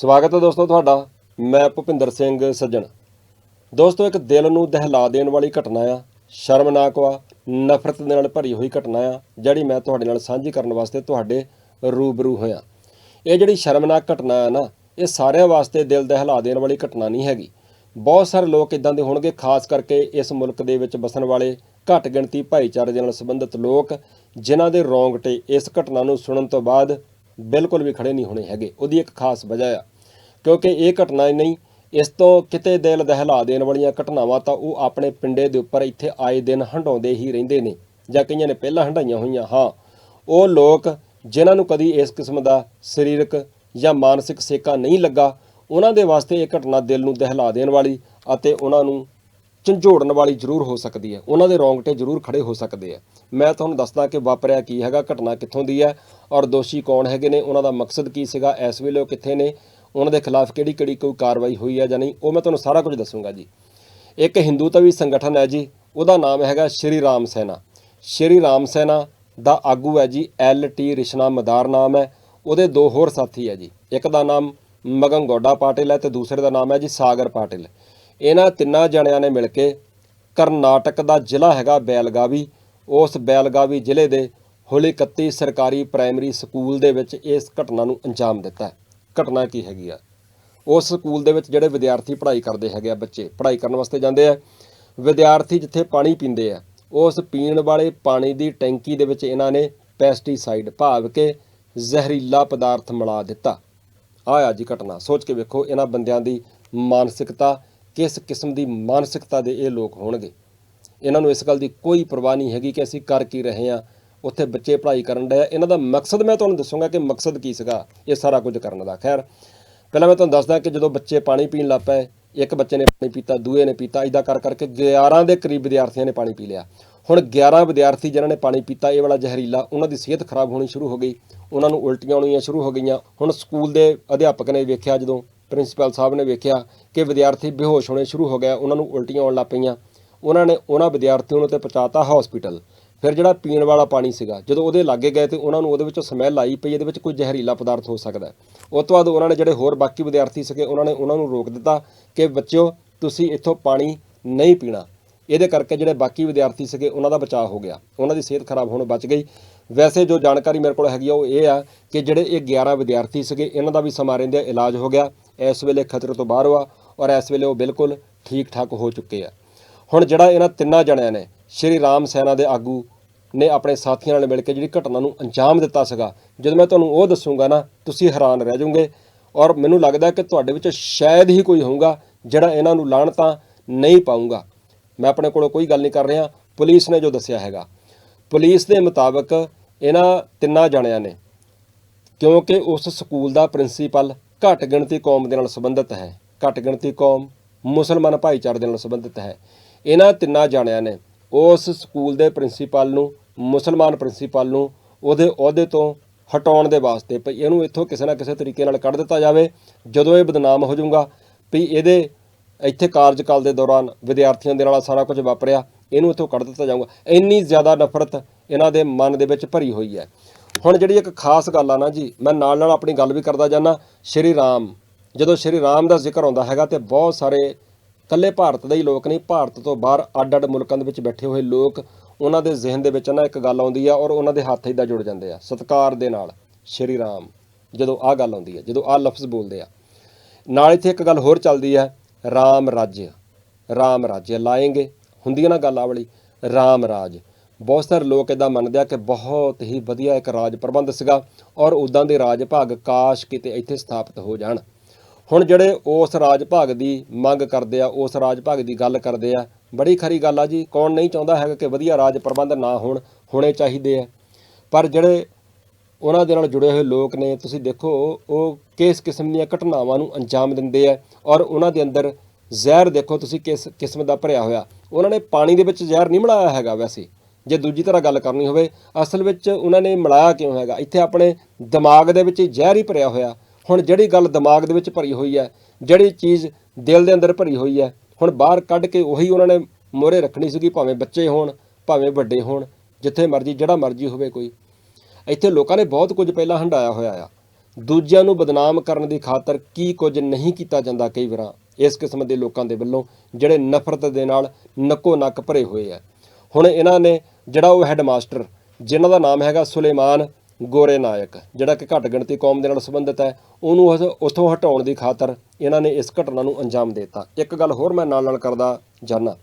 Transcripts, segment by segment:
ਸਵਾਗਤ ਹੈ ਦੋਸਤੋ ਤੁਹਾਡਾ। ਮੈਂ ਭੁਪਿੰਦਰ ਸਿੰਘ ਸੱਜਣ। ਦੋਸਤੋ, ਇੱਕ ਦਿਲ ਨੂੰ ਦਹਿਲਾ ਦੇਣ ਵਾਲੀ ਘਟਨਾ ਆ। ਸ਼ਰਮਨਾਕ ਵਾ, ਨਫ਼ਰਤ ਦੇ ਨਾਲ ਭਰੀ ਹੋਈ ਘਟਨਾ ਆ, ਜਿਹੜੀ ਮੈਂ ਤੁਹਾਡੇ ਨਾਲ ਸਾਂਝੀ ਕਰਨ ਵਾਸਤੇ ਤੁਹਾਡੇ ਰੂਬਰੂ ਹੋਇਆ। ਇਹ ਜਿਹੜੀ ਸ਼ਰਮਨਾਕ ਘਟਨਾ ਆ ਨਾ, ਇਹ ਸਾਰਿਆਂ ਵਾਸਤੇ ਦਿਲ ਦਹਿਲਾ ਦੇਣ ਵਾਲੀ ਘਟਨਾ ਨਹੀਂ ਹੈਗੀ। ਬਹੁਤ ਸਾਰੇ ਲੋਕ ਇਦਾਂ ਦੇ ਹੋਣਗੇ, ਖਾਸ ਕਰਕੇ ਇਸ ਮੁਲਕ ਦੇ ਵਿੱਚ ਵਸਣ ਵਾਲੇ ਘੱਟ ਗਿਣਤੀ ਭਾਈਚਾਰੇ ਦੇ ਨਾਲ ਸੰਬੰਧਿਤ ਲੋਕ, ਜਿਨ੍ਹਾਂ ਦੇ ਰੋਂਗਟੇ ਇਸ ਘਟਨਾ ਨੂੰ ਸੁਣਨ ਤੋਂ ਬਾਅਦ ਬਿਲਕੁਲ ਵੀ ਖੜੇ ਨਹੀਂ ਹੋਣੇ ਹੈਗੇ। ਉਹਦੀ ਇੱਕ ਖਾਸ ਵਜ੍ਹਾ ਆ, ਕਿਉਂਕਿ ਇਹ ਘਟਨਾ ਨਹੀਂ, ਇਸ ਤੋਂ ਕਿਤੇ ਦਿਲ ਦਹਿਲਾ ਦੇਣ ਵਾਲੀਆਂ ਘਟਨਾਵਾਂ ਤਾਂ ਉਹ ਆਪਣੇ ਪਿੰਡੇ ਦੇ ਉੱਪਰ ਇੱਥੇ ਆਏ ਦਿਨ ਹੰਡਾਉਂਦੇ ਹੀ ਰਹਿੰਦੇ ਨੇ, ਜਾਂ ਕਈਆਂ ਨੇ ਪਹਿਲਾਂ ਹੰਡਾਈਆਂ ਹੋਈਆਂ, ਹਾਂ। ਉਹ ਲੋਕ ਜਿਨ੍ਹਾਂ ਨੂੰ ਕਦੀ ਇਸ ਕਿਸਮ ਦਾ ਸਰੀਰਕ ਜਾਂ ਮਾਨਸਿਕ ਸੇਕਾ ਨਹੀਂ ਲੱਗਾ, ਉਹਨਾਂ ਦੇ ਵਾਸਤੇ ਇਹ ਘਟਨਾ ਦਿਲ ਨੂੰ ਦਹਿਲਾ ਦੇਣ ਵਾਲੀ ਅਤੇ ਉਹਨਾਂ ਨੂੰ ਝੰਜੋੜਨ ਵਾਲੀ ਜ਼ਰੂਰ ਹੋ ਸਕਦੀ ਹੈ। ਉਹਨਾਂ ਦੇ ਰੌਂਗਟੇ ਜ਼ਰੂਰ ਖੜੇ ਹੋ ਸਕਦੇ ਆ ਮੈਂ ਤੁਹਾਨੂੰ ਦੱਸਦਾ ਕਿ ਵਾਪਰਿਆ ਕੀ ਹੈਗਾ, ਘਟਨਾ ਕਿੱਥੋਂ ਦੀ ਹੈ ਔਰ ਦੋਸ਼ੀ ਕੌਣ ਹੈਗੇ ਨੇ, ਉਹਨਾਂ ਦਾ ਮਕਸਦ ਕੀ ਸੀਗਾ, ਇਸ ਵੇਲੇ ਉਹ ਕਿੱਥੇ ਨੇ, ਉਹਨਾਂ ਦੇ ਖਿਲਾਫ ਕਿਹੜੀ ਕਿਹੜੀ ਕੋਈ ਕਾਰਵਾਈ ਹੋਈ ਹੈ ਜਾਂ ਨਹੀਂ, ਉਹ ਮੈਂ ਤੁਹਾਨੂੰ ਸਾਰਾ ਕੁਝ ਦੱਸੂਗਾ ਜੀ। ਇੱਕ ਹਿੰਦੂ ਤਵੀ ਸੰਗਠਨ ਹੈ ਜੀ, ਉਹਦਾ ਨਾਮ ਹੈਗਾ ਸ਼੍ਰੀ ਰਾਮ ਸੈਨਾ। ਸ਼੍ਰੀ ਰਾਮ ਸੈਨਾ ਦਾ ਆਗੂ ਹੈ ਜੀ, ਐਲ ਟੀ ਰਿਸ਼ਨਾ ਮਦਾਰ ਨਾਮ ਹੈ, ਉਹਦੇ ਦੋ ਹੋਰ ਸਾਥੀ ਹੈ ਜੀ। ਇੱਕ ਦਾ ਨਾਮ ਮਗਨ ਗੋਡਾ ਪਾਟਿਲ ਹੈ ਤੇ ਦੂਸਰੇ ਦਾ ਨਾਮ ਹੈ ਜੀ ਸਾਗਰ ਪਾਟਿਲ। ਇਹਨਾਂ ਤਿੰਨਾਂ ਜਣਿਆਂ ਨੇ ਮਿਲ ਕੇ ਕਰਨਾਟਕ ਦਾ ਜ਼ਿਲ੍ਹਾ ਹੈਗਾ ਬੈਲਗਾਵੀ। ਉਸ ਬੈਲਗਾਵੀ ਜ਼ਿਲ੍ਹੇ ਦੇ ਹੁਲੀ 31 ਸਰਕਾਰੀ ਪ੍ਰਾਇਮਰੀ ਸਕੂਲ ਦੇ ਵਿੱਚ ਇਸ ਘਟਨਾ ਨੂੰ ਅੰਜਾਮ ਦਿੱਤਾ ਘਟਨਾ ਕੀ ਹੈਗੀ ਆ? ਉਸ ਸਕੂਲ ਦੇ ਵਿੱਚ ਜਿਹੜੇ ਵਿਦਿਆਰਥੀ ਪੜ੍ਹਾਈ ਕਰਦੇ ਹੈਗੇ ਆ ਬੱਚੇ, ਪੜ੍ਹਾਈ ਕਰਨ ਵਾਸਤੇ ਜਾਂਦੇ ਆ। ਵਿਦਿਆਰਥੀ ਜਿੱਥੇ ਪਾਣੀ ਪੀਂਦੇ ਆ, ਉਸ ਪੀਣ ਵਾਲੇ ਪਾਣੀ ਦੀ ਟੈਂਕੀ ਦੇ ਵਿੱਚ ਇਹਨਾਂ ਨੇ ਪੈਸਟੀਸਾਈਡ ਭਾਵ ਕਿ ਜ਼ਹਿਰੀਲਾ ਪਦਾਰਥ ਮਿਲਾ ਦਿੱਤਾ। ਆਇਆ ਜੀ ਘਟਨਾ। ਸੋਚ ਕੇ ਵੇਖੋ ਇਹਨਾਂ ਬੰਦਿਆਂ ਦੀ ਮਾਨਸਿਕਤਾ ਕਿਸ ਕਿਸਮ ਦੀ ਮਾਨਸਿਕਤਾ ਦੇ ਇਹ ਲੋਕ ਹੋਣਗੇ? ਇਹਨਾਂ ਨੂੰ ਇਸ ਗੱਲ ਦੀ ਕੋਈ ਪਰਵਾਹ ਨਹੀਂ ਹੈਗੀ ਕਿ ਅਸੀਂ ਕਰ ਕੀ ਰਹੇ ਹਾਂ, ਉੱਥੇ ਬੱਚੇ ਪੜ੍ਹਾਈ ਕਰਨ ਡਏ ਇਹਨਾਂ ਦਾ ਮਕਸਦ ਮੈਂ ਤੁਹਾਨੂੰ ਦੱਸੂਗਾ ਕਿ ਮਕਸਦ ਕੀ ਸੀਗਾ, ਇਹ ਸਾਰਾ ਕੁਝ ਕਰਨ ਦਾ। ਖੈਰ, ਪਹਿਲਾਂ ਮੈਂ ਤੁਹਾਨੂੰ ਦੱਸਦਾ ਕਿ ਜਦੋਂ ਬੱਚੇ ਪਾਣੀ ਪੀਣ ਲੱਗ ਪਏ, ਇੱਕ ਬੱਚੇ ਨੇ ਪਾਣੀ ਪੀਤਾ, ਦੂਏ ਨੇ ਪੀਤਾ ਇਦਾਂ ਕਰ ਕਰਕੇ 11 ਦੇ ਕਰੀਬ ਵਿਦਿਆਰਥੀਆਂ ਨੇ ਪਾਣੀ ਪੀ ਲਿਆ। ਹੁਣ 11 ਵਿਦਿਆਰਥੀ ਜਿਨ੍ਹਾਂ ਨੇ ਪਾਣੀ ਪੀਤਾ, ਇਹ ਵਾਲਾ ਜ਼ਹਿਰੀਲਾ, ਉਹਨਾਂ ਦੀ ਸਿਹਤ ਖਰਾਬ ਹੋਣੀ ਸ਼ੁਰੂ ਹੋ ਗਈ। ਉਹਨਾਂ ਨੂੰ ਉਲਟੀਆਂ ਆਉਣੀਆਂ ਸ਼ੁਰੂ ਹੋ ਗਈਆਂ। ਹੁਣ ਸਕੂਲ ਦੇ ਅਧਿਆਪਕ ਨੇ ਵੇਖਿਆ ਜਦੋਂ ਪ੍ਰਿੰਸੀਪਲ ਸਾਹਿਬ ਨੇ ਵੇਖਿਆ ਕਿ ਵਿਦਿਆਰਥੀ ਬੇਹੋਸ਼ ਹੋਣੇ ਸ਼ੁਰੂ ਹੋ ਗਏ, ਉਹਨਾਂ ਨੂੰ ਉਲਟੀਆਂ ਆਉਣ ਲੱਗ ਪਈਆਂ। ਉਹਨਾਂ ਨੇ ਉਹਨਾਂ ਵਿਦਿਆਰਥੀਆਂ ਨੂੰ ਤੇ ਪਹੁੰਚਾਤਾ ਹਸਪੀਟਲ ਫਿਰ ਜਿਹੜਾ ਪੀਣ ਵਾਲਾ ਪਾਣੀ ਸੀਗਾ, ਜਦੋਂ ਉਹਦੇ ਲਾਗੇ ਗਏ ਤੇ ਉਹਨਾਂ ਨੂੰ ਉਹਦੇ ਵਿੱਚੋਂ ਸਮੈਲ ਆਈ ਪਈ, ਇਹਦੇ ਵਿੱਚ ਕੋਈ ਜ਼ਹਿਰੀਲਾ ਪਦਾਰਥ ਹੋ ਸਕਦਾ ਹੈ। ਉਸ ਤੋਂ ਬਾਅਦ ਉਹਨਾਂ ਨੇ ਜਿਹੜੇ ਹੋਰ ਬਾਕੀ ਵਿਦਿਆਰਥੀ ਸੀਗੇ, ਉਹਨਾਂ ਨੇ ਉਹਨਾਂ ਨੂੰ ਰੋਕ ਦਿੱਤਾ ਕਿ ਬੱਚਿਓ, ਤੁਸੀਂ ਇੱਥੋਂ ਪਾਣੀ ਨਹੀਂ ਪੀਣਾ। ਇਹਦੇ ਕਰਕੇ ਜਿਹੜੇ ਬਾਕੀ ਵਿਦਿਆਰਥੀ ਸੀਗੇ, ਉਹਨਾਂ ਦਾ ਬਚਾਅ ਹੋ ਗਿਆ। ਉਹਨਾਂ ਦੀ ਸਿਹਤ ਖਰਾਬ ਹੋਣੋਂ ਬਚ ਗਈ। ਵੈਸੇ ਜੋ ਜਾਣਕਾਰੀ ਮੇਰੇ ਕੋਲ ਹੈਗੀ ਆ, ਉਹ ਇਹ ਆ ਕਿ ਜਿਹੜੇ ਇਹ 11 ਵਿਦਿਆਰਥੀ ਸੀਗੇ, ਇਹਨਾਂ ਦਾ ਵੀ ਸਮਾਂ ਰਹਿੰਦਿਆਂ ਇਲਾਜ ਹੋ ਗਿਆ। ਇਸ ਵੇਲੇ ਖਤਰੇ ਤੋਂ ਬਾਹਰ ਆ ਔਰ ਇਸ ਵੇਲੇ ਉਹ ਬਿਲਕੁਲ ਠੀਕ ਠਾਕ ਹੋ ਚੁੱਕੇ ਆ। ਹੁਣ ਜਿਹੜਾ ਇਹਨਾਂ ਤਿੰਨਾਂ ਜਣਿਆਂ ਨੇ, ਸ਼੍ਰੀ ਰਾਮ ਸੈਨਾ ਦੇ ਆਗੂ ਨੇ ਆਪਣੇ ਸਾਥੀਆਂ ਨਾਲ ਮਿਲ ਕੇ ਜਿਹੜੀ ਘਟਨਾ ਨੂੰ ਅੰਜਾਮ ਦਿੱਤਾ ਸੀਗਾ, ਜਦੋਂ ਮੈਂ ਤੁਹਾਨੂੰ ਉਹ ਦੱਸੂਗਾ ਨਾ, ਤੁਸੀਂ ਹੈਰਾਨ ਰਹਿ ਜਾਓਗੇ ਔਰ ਮੈਨੂੰ ਲੱਗਦਾ ਕਿ ਤੁਹਾਡੇ ਵਿੱਚ ਸ਼ਾਇਦ ਹੀ ਕੋਈ ਹੋਊਗਾ ਜਿਹੜਾ ਇਹਨਾਂ ਨੂੰ ਲਾਹਣਤਾਂ ਨਹੀਂ ਪਾਊਗਾ। ਮੈਂ ਆਪਣੇ ਕੋਲੋਂ ਕੋਈ ਗੱਲ ਨਹੀਂ ਕਰ ਰਿਹਾ, ਪੁਲਿਸ ਨੇ ਜੋ ਦੱਸਿਆ ਹੈਗਾ। ਪੁਲਿਸ ਦੇ ਮੁਤਾਬਕ ਇਹਨਾਂ ਤਿੰਨਾਂ ਜਣਿਆਂ ਨੇ, ਕਿਉਂਕਿ ਉਸ ਸਕੂਲ ਦਾ ਪ੍ਰਿੰਸੀਪਲ ਘੱਟ ਗਿਣਤੀ ਕੌਮ ਦੇ ਨਾਲ ਸੰਬੰਧਿਤ ਹੈ, ਘੱਟ ਗਿਣਤੀ ਕੌਮ ਮੁਸਲਮਾਨ ਭਾਈਚਾਰੇ ਦੇ ਨਾਲ ਸੰਬੰਧਿਤ ਹੈ। ਇਹਨਾਂ ਤਿੰਨਾਂ ਜਾਣਿਆਂ ਨੇ ਉਸ ਸਕੂਲ ਦੇ ਪ੍ਰਿੰਸੀਪਲ ਨੂੰ, ਮੁਸਲਮਾਨ ਪ੍ਰਿੰਸੀਪਲ ਨੂੰ ਉਹਦੇ ਅਹੁਦੇ ਤੋਂ ਹਟਾਉਣ ਦੇ ਵਾਸਤੇ ਭਈ ਇਹਨੂੰ ਇੱਥੋਂ ਕਿਸੇ ਨਾ ਕਿਸੇ ਤਰੀਕੇ ਨਾਲ ਕੱਢ ਦਿੱਤਾ ਜਾਵੇ, ਜਦੋਂ ਇਹ ਬਦਨਾਮ ਹੋ ਜਾਊਗਾ ਵੀ ਇਹਦੇ ਇੱਥੇ ਕਾਰਜਕਾਲ ਦੇ ਦੌਰਾਨ ਵਿਦਿਆਰਥੀਆਂ ਦੇ ਨਾਲ ਸਾਰਾ ਕੁਝ ਵਾਪਰਿਆ, ਇਹਨੂੰ ਇੱਥੋਂ ਕੱਢ ਦਿੱਤਾ ਜਾਊਗਾ। ਇੰਨੀ ਜ਼ਿਆਦਾ ਨਫ਼ਰਤ ਇਹਨਾਂ ਦੇ ਮਨ ਦੇ ਵਿੱਚ ਭਰੀ ਹੋਈ ਹੈ। ਹੁਣ ਜਿਹੜੀ ਇੱਕ ਖਾਸ ਗੱਲ ਆ ਨਾ ਜੀ, ਮੈਂ ਨਾਲ ਨਾਲ ਆਪਣੀ ਗੱਲ ਵੀ ਕਰਦਾ ਜਾਣਾ ਸ਼੍ਰੀ ਰਾਮ। ਜਦੋਂ ਸ਼੍ਰੀ ਰਾਮ ਦਾ ਜ਼ਿਕਰ ਆਉਂਦਾ ਹੈਗਾ ਤੇ ਬਹੁਤ ਸਾਰੇ ਕੱਲੇ ਭਾਰਤ ਦੇ ਹੀ ਲੋਕ ਨਹੀਂ, ਭਾਰਤ ਤੋਂ ਬਾਹਰ ਅੱਡ-ਅੱਡ ਮੁਲਕਾਂ ਦੇ ਵਿੱਚ ਬੈਠੇ ਹੋਏ ਲੋਕ, ਉਹਨਾਂ ਦੇ ਜ਼ਿਹਨ ਦੇ ਵਿੱਚ ਨਾ ਇੱਕ ਗੱਲ ਆਉਂਦੀ ਆ ਔਰ ਉਹਨਾਂ ਦੇ ਹੱਥ ਇਦਾਂ ਜੁੜ ਜਾਂਦੇ ਆ, ਸਤਕਾਰ ਦੇ ਨਾਲ, ਸ਼੍ਰੀ ਰਾਮ। ਜਦੋਂ ਆਹ ਗੱਲ ਆਉਂਦੀ ਹੈ ਜਦੋਂ ਆਹ ਲਫ਼ਜ਼ ਬੋਲਦੇ ਆ। ਨਾਲ ਇੱਥੇ ਇੱਕ ਗੱਲ ਹੋਰ ਚੱਲਦੀ ਹੈ ਰਾਮ ਰਾਜ ਰਾਮ ਰਾਜ ਲਾਏਂਗੇ ਹੁੰਦੀ ਹੈ ਨਾ ਗੱਲ ਆ ਵਾਲੀ, ਰਾਮ ਰਾਜ। ਬਹੁਤ ਸਾਰੇ ਲੋਕ ਇਦਾਂ ਮੰਨਦੇ ਆ ਕਿ ਬਹੁਤ ਹੀ ਵਧੀਆ ਇੱਕ ਰਾਜ ਪ੍ਰਬੰਧ ਸੀਗਾ ਔਰ ਉਦਾਂ ਦੇ ਰਾਜ ਭਾਗ ਕਾਸ਼ ਕਿਤੇ ਇੱਥੇ ਸਥਾਪਿਤ ਹੋ ਜਾਣ। ਹੁਣ ਜਿਹੜੇ ਉਸ ਰਾਜ ਭਾਗ ਦੀ ਮੰਗ ਕਰਦੇ ਆ, ਉਸ ਰਾਜ ਭਾਗ ਦੀ ਗੱਲ ਕਰਦੇ ਆ, ਬੜੀ ਖਰੀ ਗੱਲ ਆ ਜੀ, ਕੌਣ ਨਹੀਂ ਚਾਹੁੰਦਾ ਹੈਗਾ ਕਿ ਵਧੀਆ ਰਾਜ ਪ੍ਰਬੰਧ ਨਾ ਹੋਣ, ਹੋਣੇ ਚਾਹੀਦੇ ਆ। ਪਰ ਜਿਹੜੇ ਉਹਨਾਂ ਦੇ ਨਾਲ ਜੁੜੇ ਹੋਏ ਲੋਕ ਨੇ, ਤੁਸੀਂ ਦੇਖੋ, ਉਹ ਕਿਸ ਕਿਸਮ ਦੀਆਂ ਘਟਨਾਵਾਂ ਨੂੰ ਅੰਜਾਮ ਦਿੰਦੇ ਆ ਔਰ ਉਹਨਾਂ ਦੇ ਅੰਦਰ ਜ਼ਹਿਰ ਦੇਖੋ ਤੁਸੀਂ ਕਿਸ ਕਿਸਮ ਦਾ ਭਰਿਆ ਹੋਇਆ। ਉਹਨਾਂ ਨੇ ਪਾਣੀ ਦੇ ਵਿੱਚ ਜ਼ਹਿਰ ਨਹੀਂ ਮਿਲਾਇਆ ਹੈਗਾ ਵੈਸੇ। ਜੇ ਦੂਜੀ ਤਰ੍ਹਾਂ ਗੱਲ ਕਰਨੀ ਹੋਵੇ, ਅਸਲ ਵਿੱਚ ਉਹਨਾਂ ਨੇ ਮਿਲਾਇਆ ਕਿਉਂ ਹੈਗਾ? ਇੱਥੇ ਆਪਣੇ ਦਿਮਾਗ ਦੇ ਵਿੱਚ ਜ਼ਹਿਰ ਹੀ ਭਰਿਆ ਹੋਇਆ। ਹੁਣ ਜਿਹੜੀ ਗੱਲ ਦਿਮਾਗ ਦੇ ਵਿੱਚ ਭਰੀ ਹੋਈ ਹੈ, ਜਿਹੜੀ ਚੀਜ਼ ਦਿਲ ਦੇ ਅੰਦਰ ਭਰੀ ਹੋਈ ਹੈ, ਹੁਣ ਬਾਹਰ ਕੱਢ ਕੇ ਉਹੀ ਉਹਨਾਂ ਨੇ ਮੋਹਰੇ ਰੱਖਣੀ ਸੀਗੀ, ਭਾਵੇਂ ਬੱਚੇ ਹੋਣ, ਭਾਵੇਂ ਵੱਡੇ ਹੋਣ, ਜਿੱਥੇ ਮਰਜ਼ੀ, ਜਿਹੜਾ ਮਰਜ਼ੀ ਹੋਵੇ ਕੋਈ। ਇੱਥੇ ਲੋਕਾਂ ਨੇ ਬਹੁਤ ਕੁਝ ਪਹਿਲਾਂ ਹੰਡਾਇਆ ਹੋਇਆ ਆ। ਦੂਜਿਆਂ ਨੂੰ ਬਦਨਾਮ ਕਰਨ ਦੀ ਖਾਤਰ ਕੀ ਕੁਝ ਨਹੀਂ ਕੀਤਾ ਜਾਂਦਾ ਕਈ ਵਾਰਾਂ, ਇਸ ਕਿਸਮ ਦੇ ਲੋਕਾਂ ਦੇ ਵੱਲੋਂ, ਜਿਹੜੇ ਨਫ਼ਰਤ ਦੇ ਨਾਲ ਨੱਕੋ ਨੱਕ ਭਰੇ ਹੋਏ ਆ। ਹੁਣ ਇਹਨਾਂ ਨੇ ਜਿਹੜਾ ਉਹ ਹੈਡਮਾਸਟਰ ਜਿਨ੍ਹਾਂ ਦਾ ਨਾਮ ਹੈਗਾ ਸੁਲੇਮਾਨ ਗੋਰੇ ਨਾਇਕ, ਜਿਹੜਾ ਕਿ ਘੱਟ ਗਿਣਤੀ ਕੌਮ ਦੇ ਨਾਲ ਸੰਬੰਧਿਤ ਹੈ, ਉਹਨੂੰ ਉਸ- ਉੱਥੋਂ ਹਟਾਉਣ ਦੀ ਖਾਤਰ ਇਹਨਾਂ ਨੇ ਇਸ ਘਟਨਾ ਨੂੰ ਅੰਜਾਮ ਦਿੱਤਾ। ਇੱਕ ਗੱਲ ਹੋਰ ਮੈਂ ਨਾਲ ਨਾਲ ਕਰਦਾ ਜਾਨਾ।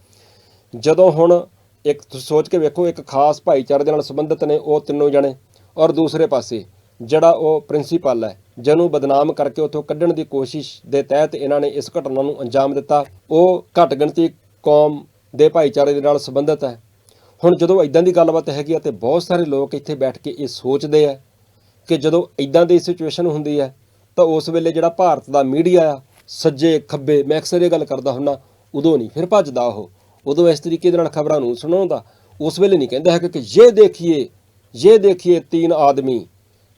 ਜਦੋਂ ਹੁਣ ਇੱਕ ਸੋਚ ਕੇ ਵੇਖੋ, ਇੱਕ ਖਾਸ ਭਾਈਚਾਰੇ ਦੇ ਨਾਲ ਸੰਬੰਧਿਤ ਨੇ ਉਹ ਤਿੰਨੋਂ ਜਣੇ, ਔਰ ਦੂਸਰੇ ਪਾਸੇ ਜਿਹੜਾ ਉਹ ਪ੍ਰਿੰਸੀਪਲ ਹੈ, ਜਿਹਨੂੰ ਬਦਨਾਮ ਕਰਕੇ ਉੱਥੋਂ ਕੱਢਣ ਦੀ ਕੋਸ਼ਿਸ਼ ਦੇ ਤਹਿਤ ਇਹਨਾਂ ਨੇ ਇਸ ਘਟਨਾ ਨੂੰ ਅੰਜਾਮ ਦਿੱਤਾ, ਉਹ ਘੱਟ ਗਿਣਤੀ ਕੌਮ ਦੇ ਭਾਈਚਾਰੇ ਦੇ ਨਾਲ ਸੰਬੰਧਿਤ ਹੈ। ਹੁਣ ਜਦੋਂ ਇਦਾਂ ਦੀ ਗੱਲਬਾਤ ਹੈਗੀ ਆ ਤੇ ਬਹੁਤ ਸਾਰੇ ਲੋਕ ਇੱਥੇ ਬੈਠ ਕੇ ਇਹ ਸੋਚਦੇ ਆ ਕਿ ਜਦੋਂ ਇਦਾਂ ਦੀ ਸਿਚੁਏਸ਼ਨ ਹੁੰਦੀ ਹੈ ਤਾਂ ਉਸ ਵੇਲੇ ਜਿਹੜਾ ਭਾਰਤ ਦਾ ਮੀਡੀਆ ਆ ਸੱਜੇ ਖੱਬੇ ਮੈਂ ਅਕਸਰ ਇਹ ਗੱਲ ਕਰਦਾ ਹੁੰਨਾ ਉਦੋਂ ਨਹੀਂ ਫਿਰ ਭੱਜਦਾ ਉਹ ਉਦੋਂ ਇਸ ਤਰੀਕੇ ਦੇ ਨਾਲ ਖਬਰਾਂ ਨੂੰ ਸੁਣਾਉਂਦਾ ਉਸ ਵੇਲੇ ਨਹੀਂ ਕਹਿੰਦਾ ਹੈ ਕਿ ਇਹ देखिए ये देखिए तीन आदमी